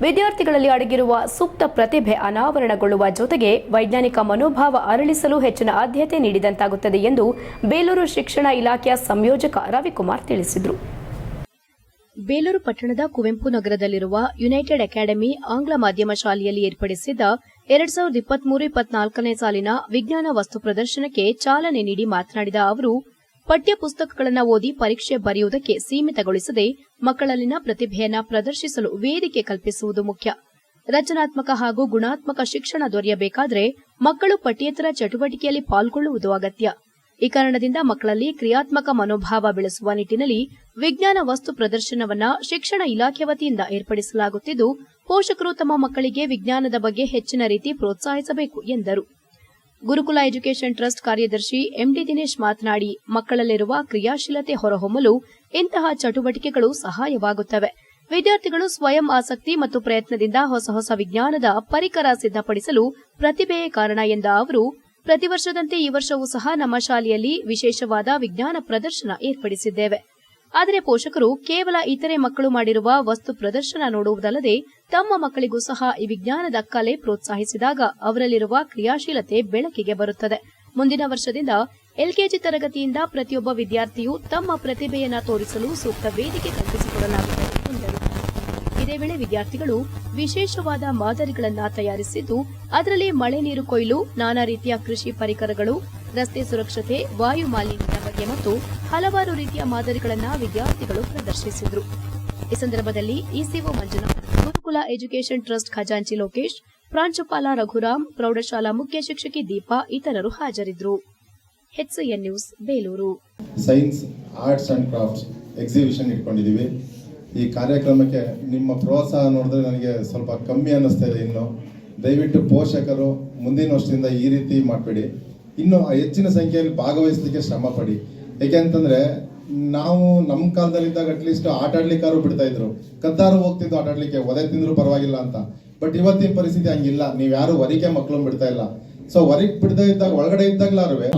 ವಿದ್ಯಾರ್ಥಿಗಳಲ್ಲಿ ಅಡಗಿರುವ ಸೂಕ್ತ ಪ್ರತಿಭೆ ಅನಾವರಣಗೊಳ್ಳುವ ಜೊತೆಗೆ ವೈಜ್ಞಾನಿಕ ಮನೋಭಾವ ಅರಳಿಸಲು ಹೆಚ್ಚಿನ ಆದ್ಯತೆ ನೀಡಿದಂತಾಗುತ್ತದೆ ಎಂದು ಬೇಲೂರು ಶಿಕ್ಷಣ ಇಲಾಖೆಯ ಸಂಯೋಜಕ ರವಿಕುಮಾರ್ ತಿಳಿಸಿದರು. ಬೇಲೂರು ಪಟ್ಟಣದ ಕುವೆಂಪು ನಗರದಲ್ಲಿರುವ ಯುನೈಟೆಡ್ ಅಕಾಡೆಮಿ ಆಂಗ್ಲ ಮಾಧ್ಯಮ ಶಾಲೆಯಲ್ಲಿ ಏರ್ಪಡಿಸಿದ್ದ ಎರಡ್ ಸಾವಿರದ ಇಪ್ಪತ್ಮೂರು ಇಪ್ಪತ್ನಾಲ್ಕನೇ ಸಾಲಿನ ವಿಜ್ಞಾನ ವಸ್ತು ಪ್ರದರ್ಶನಕ್ಕೆ ಚಾಲನೆ ನೀಡಿ ಮಾತನಾಡಿದ ಅವರು, ಪಠ್ಯ ಪುಸ್ತಕಗಳನ್ನು ಓದಿ ಪರೀಕ್ಷೆ ಬರೆಯುವುದಕ್ಕೆ ಸೀಮಿತಗೊಳಿಸದೆ ಮಕ್ಕಳಲ್ಲಿನ ಪ್ರತಿಭೆಯನ್ನು ಪ್ರದರ್ಶಿಸಲು ವೇದಿಕೆ ಕಲ್ಪಿಸುವುದು ಮುಖ್ಯ. ರಚನಾತ್ಮಕ ಹಾಗೂ ಗುಣಾತ್ಮಕ ಶಿಕ್ಷಣ ದೊರೆಯಬೇಕಾದರೆ ಮಕ್ಕಳು ಪಠ್ಯೇತರ ಚಟುವಟಿಕೆಯಲ್ಲಿ ಪಾಲ್ಗೊಳ್ಳುವುದು ಅಗತ್ಯ. ಈ ಕಾರಣದಿಂದ ಮಕ್ಕಳಲ್ಲಿ ಕ್ರಿಯಾತ್ಮಕ ಮನೋಭಾವ ಬೆಳೆಸುವ ನಿಟ್ಟಿನಲ್ಲಿ ವಿಜ್ಞಾನ ವಸ್ತು ಪ್ರದರ್ಶನವನ್ನ ಶಿಕ್ಷಣ ಇಲಾಖೆ ವತಿಯಿಂದ ಏರ್ಪಡಿಸಲಾಗುತ್ತಿದ್ದು, ಪೋಷಕರು ತಮ್ಮ ಮಕ್ಕಳಿಗೆ ವಿಜ್ಞಾನದ ಬಗ್ಗೆ ಹೆಚ್ಚಿನ ರೀತಿ ಪ್ರೋತ್ಸಾಹಿಸಬೇಕು ಎಂದರು. ಗುರುಕುಲ ಎಜುಕೇಷನ್ ಟ್ರಸ್ಟ್ ಕಾರ್ಯದರ್ಶಿ ಎಂಡಿ ದಿನೇಶ್ ಮಾತನಾಡಿ, ಮಕ್ಕಳಲ್ಲಿರುವ ಕ್ರಿಯಾಶೀಲತೆ ಹೊರಹೊಮ್ಮಲು ಇಂತಹ ಚಟುವಟಿಕೆಗಳು ಸಹಾಯವಾಗುತ್ತವೆ. ವಿದ್ಯಾರ್ಥಿಗಳು ಸ್ವಯಂ ಆಸಕ್ತಿ ಮತ್ತು ಪ್ರಯತ್ನದಿಂದ ಹೊಸ ಹೊಸ ವಿಜ್ಞಾನದ ಪರಿಕರ ಸಿದ್ಧಪಡಿಸಲು ಪ್ರತಿಭೆಯೇ ಕಾರಣ ಎಂದ ಅವರು, ಪ್ರತಿ ವರ್ಷದಂತೆ ಈ ವರ್ಷವೂ ಸಹ ನಮ್ಮ ಶಾಲೆಯಲ್ಲಿ ವಿಶೇಷವಾದ ವಿಜ್ಞಾನ ಪ್ರದರ್ಶನ ಏರ್ಪಡಿಸಿದ್ದೇವೆ. ಆದರೆ ಪೋಷಕರು ಕೇವಲ ಇತರೆ ಮಕ್ಕಳು ಮಾಡಿರುವ ವಸ್ತು ಪ್ರದರ್ಶನ ನೋಡುವುದಲ್ಲದೆ ತಮ್ಮ ಮಕ್ಕಳಿಗೂ ಸಹ ಈ ವಿಜ್ಞಾನದ ಕಲೆ ಪ್ರೋತ್ಸಾಹಿಸಿದಾಗ ಅವರಲ್ಲಿರುವ ಕ್ರಿಯಾಶೀಲತೆ ಬೆಳಕಿಗೆ ಬರುತ್ತದೆ. ಮುಂದಿನ ವರ್ಷದಿಂದ ಎಲ್ಕೆಜಿ ತರಗತಿಯಿಂದ ಪ್ರತಿಯೊಬ್ಬ ವಿದ್ಯಾರ್ಥಿಯು ತಮ್ಮ ಪ್ರತಿಭೆಯನ್ನು ತೋರಿಸಲು ಸೂಕ್ತ ವೇದಿಕೆ ಕಲ್ಪಿಸಿಕೊಡಲಾಗುತ್ತದೆ ಎಂದರು ಇದೇ ವೇಳೆ ವಿದ್ಯಾರ್ಥಿಗಳು ವಿಶೇಷವಾದ ಮಾದರಿಗಳನ್ನು ತಯಾರಿಸಿದ್ದು, ಅದರಲ್ಲಿ ಮಳೆ ನೀರು ಕೊಯ್ಲು, ನಾನಾ ರೀತಿಯ ಕೃಷಿ ಪರಿಕರಗಳು ರಸ್ತೆ ಸುರಕ್ಷತೆ, ವಾಯು ಮಾಲಿನ್ಯದ ಬಗ್ಗೆ ಮತ್ತು ಹಲವಾರು ರೀತಿಯ ಮಾದರಿಗಳನ್ನ ವಿದ್ಯಾರ್ಥಿಗಳು ಪ್ರದರ್ಶಿಸಿದರು. ಈ ಸಂದರ್ಭದಲ್ಲಿ ECO Manjunath, Gurukul education trust ಖಜಾಂಚಿ ಲೋಕೇಶ್, ಪ್ರಾಂಶುಪಾಲ ರಘುರಾಮ್, ಪ್ರೌಢಶಾಲಾ ಮುಖ್ಯ ಶಿಕ್ಷಕಿ ದೀಪಾ ಇತರರು ಹಾಜರಿದ್ದರು N news Belur. Science arts and crafts exhibition ಇಟ್ಕೊಂಡಿದ್ದೀವಿ ಈ ಕಾರ್ಯಕ್ರಮಕ್ಕೆ ನಿಮ್ಮ ಪ್ರೋತ್ಸಾಹ ನೋಡಿದ್ರೆ ನನಗೆ ಸ್ವಲ್ಪ ಕಮ್ಮಿ ಅನ್ನಿಸ್ತಾ ಇದೆ ಇನ್ನು. ದಯವಿಟ್ಟು ಪೋಷಕರು ಮುಂದಿನ ವರ್ಷದಿಂದ ಈ ರೀತಿ ಮಾಡಬೇಡಿ. ಇನ್ನು ಹೆಚ್ಚಿನ ಸಂಖ್ಯೆಯಲ್ಲಿ ಭಾಗವಹಿಸಲಿಕ್ಕೆ ಶ್ರಮ ಪಡಿ ಏಕೆಂತಂದ್ರೆ ನಾವು ನಮ್ಮ ಕಾಲದಲ್ಲಿದ್ದಾಗ ಅಟ್ಲೀಸ್ಟ್ ಆಟ ಬಿಡ್ತಾ ಇದ್ರು? ಕದ್ದಾರು ಹೋಗ್ತಿದ್ದು ಆಟ ಆಡ್ಲಿಕ್ಕೆ, ಒದೆ ತಿಂದ್ರು ಪರವಾಗಿಲ್ಲ ಅಂತ. ಬಟ್ ಇವತ್ತಿನ ಪರಿಸ್ಥಿತಿ ಹಂಗಿಲ್ಲ. ನೀವು ಯಾರು ಹೊರಿಕೆ ಮಕ್ಕಳು ಬಿಡ್ತಾ ಇಲ್ಲ. ಸೊ ಹೊರಗೆ ಬಿಡದೇ ಇದ್ದಾಗ, ಒಳಗಡೆ ಇದ್ದಾಗಲಾರುವೆ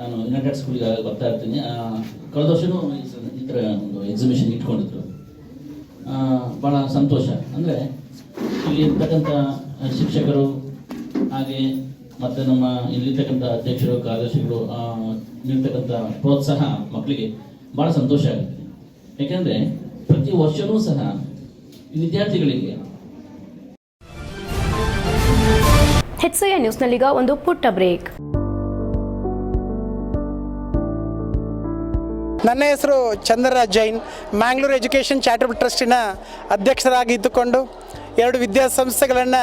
ನಾನು ಯುನೈಟೆಡ್ ಸ್ಕೂಲ್ಗೆ ಬರ್ತಾ ಇರ್ತೀನಿ. ಕಳೆದ ವರ್ಷನೂ ಈ ಥರ ಒಂದು ಎಕ್ಸಿಬಿಷನ್ ಇಟ್ಕೊಂಡಿದ್ರು. ಭಾಳ ಸಂತೋಷ. ಅಂದರೆ, ಇಲ್ಲಿ ಇರ್ತಕ್ಕಂಥ ಶಿಕ್ಷಕರು ಹಾಗೆ ಮತ್ತು ನಮ್ಮ ಇಲ್ಲಿರ್ತಕ್ಕಂಥ ಅಧ್ಯಕ್ಷರು ಕಾರ್ಯದರ್ಶಿಗಳು ನೀಡ್ತಕ್ಕಂಥ ಪ್ರೋತ್ಸಾಹ ಮಕ್ಕಳಿಗೆ ಭಾಳ ಸಂತೋಷ ಆಗುತ್ತೆ. ಯಾಕೆಂದರೆ ಪ್ರತಿ ವರ್ಷವೂ ಸಹ ವಿದ್ಯಾರ್ಥಿಗಳಿಗೆ ಎನ್ ನ್ಯೂಸ್ನಲ್ಲೀಗ ಒಂದು ಪುಟ್ಟ ಬ್ರೇಕ್. ನನ್ನ ಹೆಸರು ಚಂದ್ರರಾಜ್ ಜೈನ್. ಮ್ಯಾಂಗ್ಳೂರು ಎಜುಕೇಷನ್ ಚಾರಿಟಬಲ್ ಟ್ರಸ್ಟಿನ ಅಧ್ಯಕ್ಷರಾಗಿ ಇದ್ದುಕೊಂಡು ಎರಡು ವಿದ್ಯಾಸಂಸ್ಥೆಗಳನ್ನು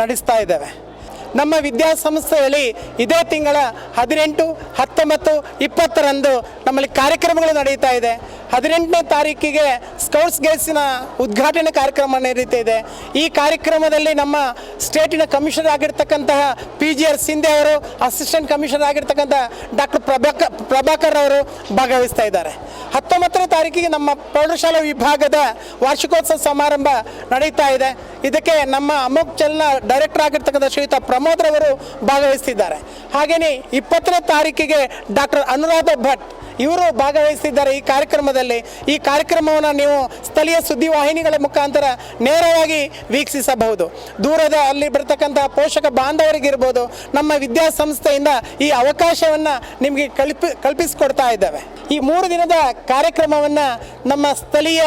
ನಡೆಸ್ತಾ ಇದ್ದೇವೆ. ನಮ್ಮ ವಿದ್ಯಾಸಂಸ್ಥೆಯಲ್ಲಿ ಇದೇ ತಿಂಗಳ ಹದಿನೆಂಟು ಹತ್ತೊಂಬತ್ತು ಇಪ್ಪತ್ತರಂದು ನಮ್ಮಲ್ಲಿ ಕಾರ್ಯಕ್ರಮಗಳು ನಡೆಯುತ್ತಾ ಇದೆ. ಹದಿನೆಂಟನೇ ತಾರೀಕಿಗೆ ಸ್ಕೌಟ್ಸ್ ಗೈಡ್ಸಿನ ಉದ್ಘಾಟನೆ ಕಾರ್ಯಕ್ರಮ ನಡೀತಾ ಇದೆ ಈ ಕಾರ್ಯಕ್ರಮದಲ್ಲಿ ನಮ್ಮ ಸ್ಟೇಟಿನ ಕಮಿಷನರ್ ಆಗಿರ್ತಕ್ಕಂತಹ ಪಿ ಜಿ ಆರ್ ಸಿಂಧೆ ಅವರು ಅಸಿಸ್ಟೆಂಟ್ ಕಮಿಷನರ್ ಆಗಿರ್ತಕ್ಕಂಥ ಡಾಕ್ಟರ್ ಪ್ರಭಾಕರ್ ಪ್ರಭಾಕರ್ ಅವರು ಭಾಗವಹಿಸ್ತಾ ಇದ್ದಾರೆ. ಹತ್ತೊಂಬತ್ತನೇ ತಾರೀಕಿಗೆ ನಮ್ಮ ಪ್ರೌಢಶಾಲಾ ವಿಭಾಗದ ವಾರ್ಷಿಕೋತ್ಸವ ಸಮಾರಂಭ ನಡೀತಾ ಇದೆ. ಇದಕ್ಕೆ ನಮ್ಮ ಅಮೋಕ್ ಚಲ್ನ ಡೈರೆಕ್ಟರ್ ಆಗಿರ್ತಕ್ಕಂಥ ಶ್ರೀಯುತ ಪ್ರಮೋದ್ ರವರು ಭಾಗವಹಿಸ್ತಿದ್ದಾರೆ. ಹಾಗೆಯೇ ಇಪ್ಪತ್ತನೇ ತಾರೀಕಿಗೆ ಡಾಕ್ಟರ್ ಅನುರಾಧ ಭಟ್ ಇವರು ಭಾಗವಹಿಸಿದ್ದಾರೆ ಈ ಕಾರ್ಯಕ್ರಮದಲ್ಲಿ. ಈ ಕಾರ್ಯಕ್ರಮವನ್ನು ನೀವು ಸ್ಥಳೀಯ ಸುದ್ದಿವಾಹಿನಿಗಳ ಮುಖಾಂತರ ನೇರವಾಗಿ ವೀಕ್ಷಿಸಬಹುದು. ದೂರದ ಅಲ್ಲಿ ಬರ್ತಕ್ಕಂಥ ಪೋಷಕ ಬಾಂಧವರಿಗಿರ್ಬೋದು ನಮ್ಮ ವಿದ್ಯಾಸಂಸ್ಥೆಯಿಂದ ಈ ಅವಕಾಶವನ್ನು ನಿಮಗೆ ಕಲ್ಪಿ, ಕಲ್ಪಿಸಿಕೊಡ್ತಾ ಇದ್ದಾವೆ. ಈ ಮೂರು ದಿನದ ಕಾರ್ಯಕ್ರಮವನ್ನು ನಮ್ಮ ಸ್ಥಳೀಯ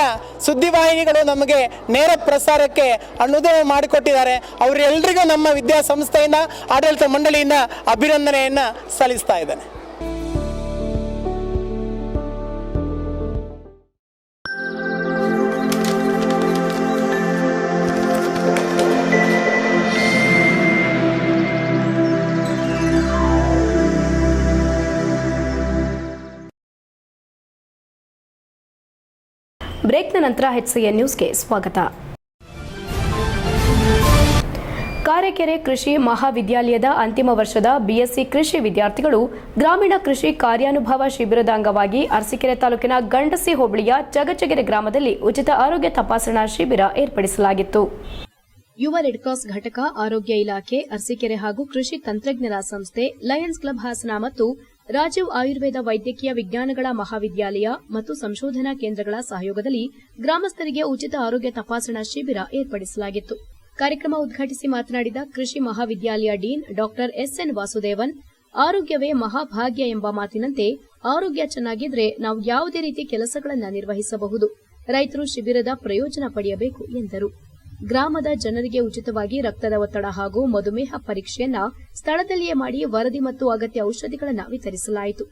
ಸುದ್ದಿವಾಹಿನಿಗಳು ನಮಗೆ ನೇರ ಪ್ರಸಾರಕ್ಕೆ ಅನುದಾನ ಮಾಡಿಕೊಟ್ಟಿದ್ದಾರೆ. ಅವರೆಲ್ಲರಿಗೂ ನಮ್ಮ ವಿದ್ಯಾಸಂಸ್ಥೆಯಿಂದ ಆಡಳಿತ ಮಂಡಳಿಯಿಂದ ಅಭಿನಂದನೆಯನ್ನು ಸಲ್ಲಿಸ್ತಾ ಇದ್ದೇನೆ. ಬ್ರೇಕ್ನ ನಂತರ ಎಚ್ಸಿಎನ್ ನ್ಯೂಸ್ಗೆ ಸ್ವಾಗತ. ಕಾರೆಕೆರೆ ಕೃಷಿ ಮಹಾವಿದ್ಯಾಲಯದ ಅಂತಿಮ ವರ್ಷದ ಬಿಎಸ್ಸಿ ಕೃಷಿ ವಿದ್ಯಾರ್ಥಿಗಳು ಗ್ರಾಮೀಣ ಕೃಷಿ ಕಾರ್ಯಾನುಭವ ಶಿಬಿರದ ಅಂಗವಾಗಿ ಅರಸೀಕೆರೆ ತಾಲೂಕಿನ ಗಂಡಸಿ ಹೋಬಳಿಯ ಚಗಚಗೆರೆ ಗ್ರಾಮದಲ್ಲಿ ಉಚಿತ ಆರೋಗ್ಯ ತಪಾಸಣಾ ಶಿಬಿರ ಏರ್ಪಡಿಸಲಾಗಿತ್ತು. ಯುವ ರೆಡ್ಕ್ರಾಸ್ ಘಟಕ ಆರೋಗ್ಯ ಇಲಾಖೆ, ಅರಸೀಕೆರೆ ಹಾಗೂ ಕೃಷಿ ತಂತ್ರಜ್ಞರ ಸಂಸ್ಥೆ, ಲಯನ್ಸ್ ಕ್ಲಬ್ ಹಾಸನ ಮತ್ತು ರಾಜೀವ್ ಆಯುರ್ವೇದ ವೈದ್ಯಕೀಯ ವಿಜ್ಞಾನಗಳ ಮಹಾವಿದ್ಯಾಲಯ ಮತ್ತು ಸಂಶೋಧನಾ ಕೇಂದ್ರಗಳ ಸಹಯೋಗದಲ್ಲಿ ಗ್ರಾಮಸ್ಥರಿಗೆ ಉಚಿತ ಆರೋಗ್ಯ ತಪಾಸಣಾ ಶಿಬಿರ ಏರ್ಪಡಿಸಲಾಗಿತ್ತು. ಕಾರ್ಯಕ್ರಮ ಉದ್ಘಾಟಿಸಿ ಮಾತನಾಡಿದ ಕೃಷಿ ಮಹಾವಿದ್ಯಾಲಯ ಡೀನ್ ಡಾಕ್ಟರ್ ಎಸ್ಎನ್ ವಾಸುದೇವನ್, ಆರೋಗ್ಯವೇ ಮಹಾಭಾಗ್ಯ ಎಂಬ ಮಾತಿನಂತೆ ಆರೋಗ್ಯ ಚೆನ್ನಾಗಿದ್ರೆ ನಾವು ಯಾವುದೇ ರೀತಿ ಕೆಲಸಗಳನ್ನು ನಿರ್ವಹಿಸಬಹುದು. ರೈತರು ಶಿಬಿರದ ಪ್ರಯೋಜನ ಪಡೆಯಬೇಕು ಎಂದರು. ಗ್ರಾಮದ ಜನರಿಗೆ ಉಚಿತವಾಗಿ ರಕ್ತದ ಒತ್ತಡ ಹಾಗೂ ಮಧುಮೇಹ ಪರೀಕ್ಷೆಯನ್ನ ಸ್ಥಳದಲ್ಲಿಯೇ ಮಾಡಿ ವರದಿ ಮತ್ತು ಅಗತ್ಯ ಔಷಧಿಗಳನ್ನು ವಿತರಿಸಲಾಯಿತು.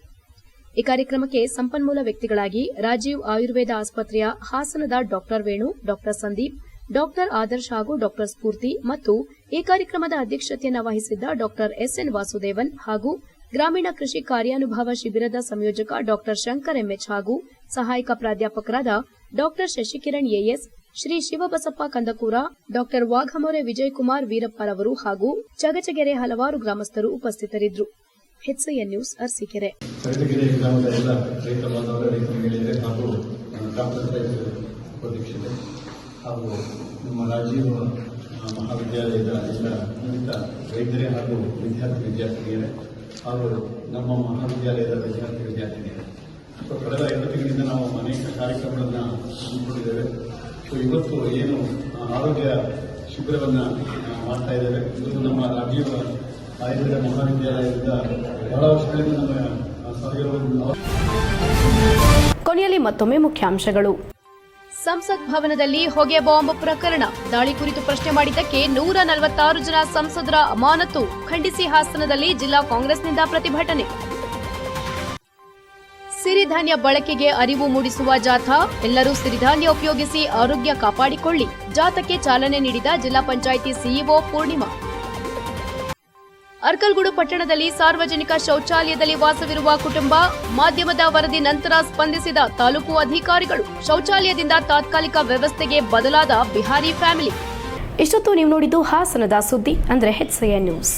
ಈ ಕಾರ್ಯಕ್ರಮಕ್ಕೆ ಸಂಪನ್ಮೂಲ ವ್ಯಕ್ತಿಗಳಾಗಿ ರಾಜೀವ್ ಆಯುರ್ವೇದ ಆಸ್ಪತ್ರೆಯ ಹಾಸನದ doctor Venu, doctor Sandeep, doctor Adarsh ಹಾಗೂ ಡಾಕ್ಟರ್ ಸ್ಫೂರ್ತಿ ಮತ್ತು ಈ ಕಾರ್ಯಕ್ರಮದ ಅಧ್ಯಕ್ಷತೆಯನ್ನು ವಹಿಸಿದ್ದ ಡಾಕ್ಟರ್ ಎಸ್ಎನ್ ವಾಸುದೇವನ್ ಹಾಗೂ ಗ್ರಾಮೀಣ ಕೃಷಿ ಕಾರ್ಯಾನುಭವ ಶಿಬಿರದ ಸಂಯೋಜಕ ಡಾಕ್ಟರ್ ಶಂಕರ್ ಎಂಎಚ್ ಹಾಗೂ ಸಹಾಯಕ ಪ್ರಾಧ್ಯಾಪಕರಾದ doctor Shashikiran AS Shri Shivabasappa Kandakura, doctor Waghmore Vijaykumar ವೀರಪ್ಪರವರು ಹಾಗೂ ಚಗಚಗೆರೆ ಹಲವಾರು ಗ್ರಾಮಸ್ಥರು ಉಪಸ್ಥಿತರಿದ್ದರು. HCN news Arsikere. ಹಾಗೂ ನಮ್ಮ ರಾಜೀವ್ ಮಹಾವಿದ್ಯಾಲಯದ ಎಲ್ಲ ನುರಿತ ವೈದ್ಯರೇ ಹಾಗೂ ವಿದ್ಯಾರ್ಥಿ ವಿದ್ಯಾರ್ಥಿನಿಯರೇ ಹಾಗೂ ನಮ್ಮ ಮಹಾವಿದ್ಯಾಲಯದ ವಿದ್ಯಾರ್ಥಿ ವಿದ್ಯಾರ್ಥಿನಿಯರೇ. ಸೊ ಕಳೆದ ಎರಡು ತಿಂಗಳಿಂದ ನಾವು ಅನೇಕ ಕಾರ್ಯಕ್ರಮಗಳನ್ನು ಹಮ್ಮಿಕೊಂಡಿದ್ದೇವೆ. ಸೊ ಇವತ್ತು ಏನು ಆರೋಗ್ಯ ಶಿಬಿರವನ್ನು ಮಾಡ್ತಾ ಇದ್ದೇವೆ ಇದು ನಮ್ಮ ರಾಜೀವ್ ಆಯುರ್ವೇದ ಮಹಾವಿದ್ಯಾಲಯದಿಂದ ಬಹಳ ವರ್ಷಗಳಿಂದ ನಮ್ಮ ಸಹಯೋಗವನ್ನು ಕೊನೆಯಲ್ಲಿ ಮತ್ತೊಮ್ಮೆ ಮುಖ್ಯಾಂಶಗಳು. ಸಂಸತ್ ಭವನದಲ್ಲಿ ಹೊಗೆ ಬಾಂಬ್ ಪ್ರಕರಣ. ದಾಳಿ ಕುರಿತು ಪ್ರಶ್ನೆ ಮಾಡಿದ್ದಕ್ಕೆ ನೂರ ನಲವತ್ತಾರು ಜನ ಸಂಸದರ ಅಮಾನತು. ಖಂಡಿಸಿ ಹಾಸನದಲ್ಲಿ ಜಿಲ್ಲಾ ಕಾಂಗ್ರೆಸ್ನಿಂದ ಪ್ರತಿಭಟನೆ. ಸಿರಿಧಾನ್ಯ ಬಳಕೆಗೆ ಅರಿವು ಮೂಡಿಸುವ ಜಾಥಾ. ಎಲ್ಲರೂ ಸಿರಿಧಾನ್ಯ ಉಪಯೋಗಿಸಿ ಆರೋಗ್ಯ ಕಾಪಾಡಿಕೊಳ್ಳಿ. ಜಾಥಾಕ್ಕೆ ಚಾಲನೆ ನೀಡಿದ ಜಿಲ್ಲಾ ಪಂಚಾಯಿತಿ ಸಿಇಒ ಪೂರ್ಣಿಮಾ. ಅರ್ಕಲ್ಗೂಡು ಪಟ್ಟಣದಲ್ಲಿ ಸಾರ್ವಜನಿಕ ಶೌಚಾಲಯದಲ್ಲಿ ವಾಸವಿರುವ ಕುಟುಂಬ ಮಾಧ್ಯಮದ ವರದಿ ನಂತರ ಸ್ಪಂದಿಸಿದ ತಾಲೂಕು ಅಧಿಕಾರಿಗಳು. ಶೌಚಾಲಯದಿಂದ ತಾತ್ಕಾಲಿಕ ವ್ಯವಸ್ಥೆಗೆ ಬದಲಾದ ಬಿಹಾರಿ ಫ್ಯಾಮಿಲಿ. ಇಷ್ಟೊತ್ತು ನೀವು ನೋಡಿದ್ದು ಹಾಸನದ ಸುದ್ದಿ, ಅಂದ್ರೆ ಹೆಚ್ಸಿಎ ನ್ಯೂಸ್.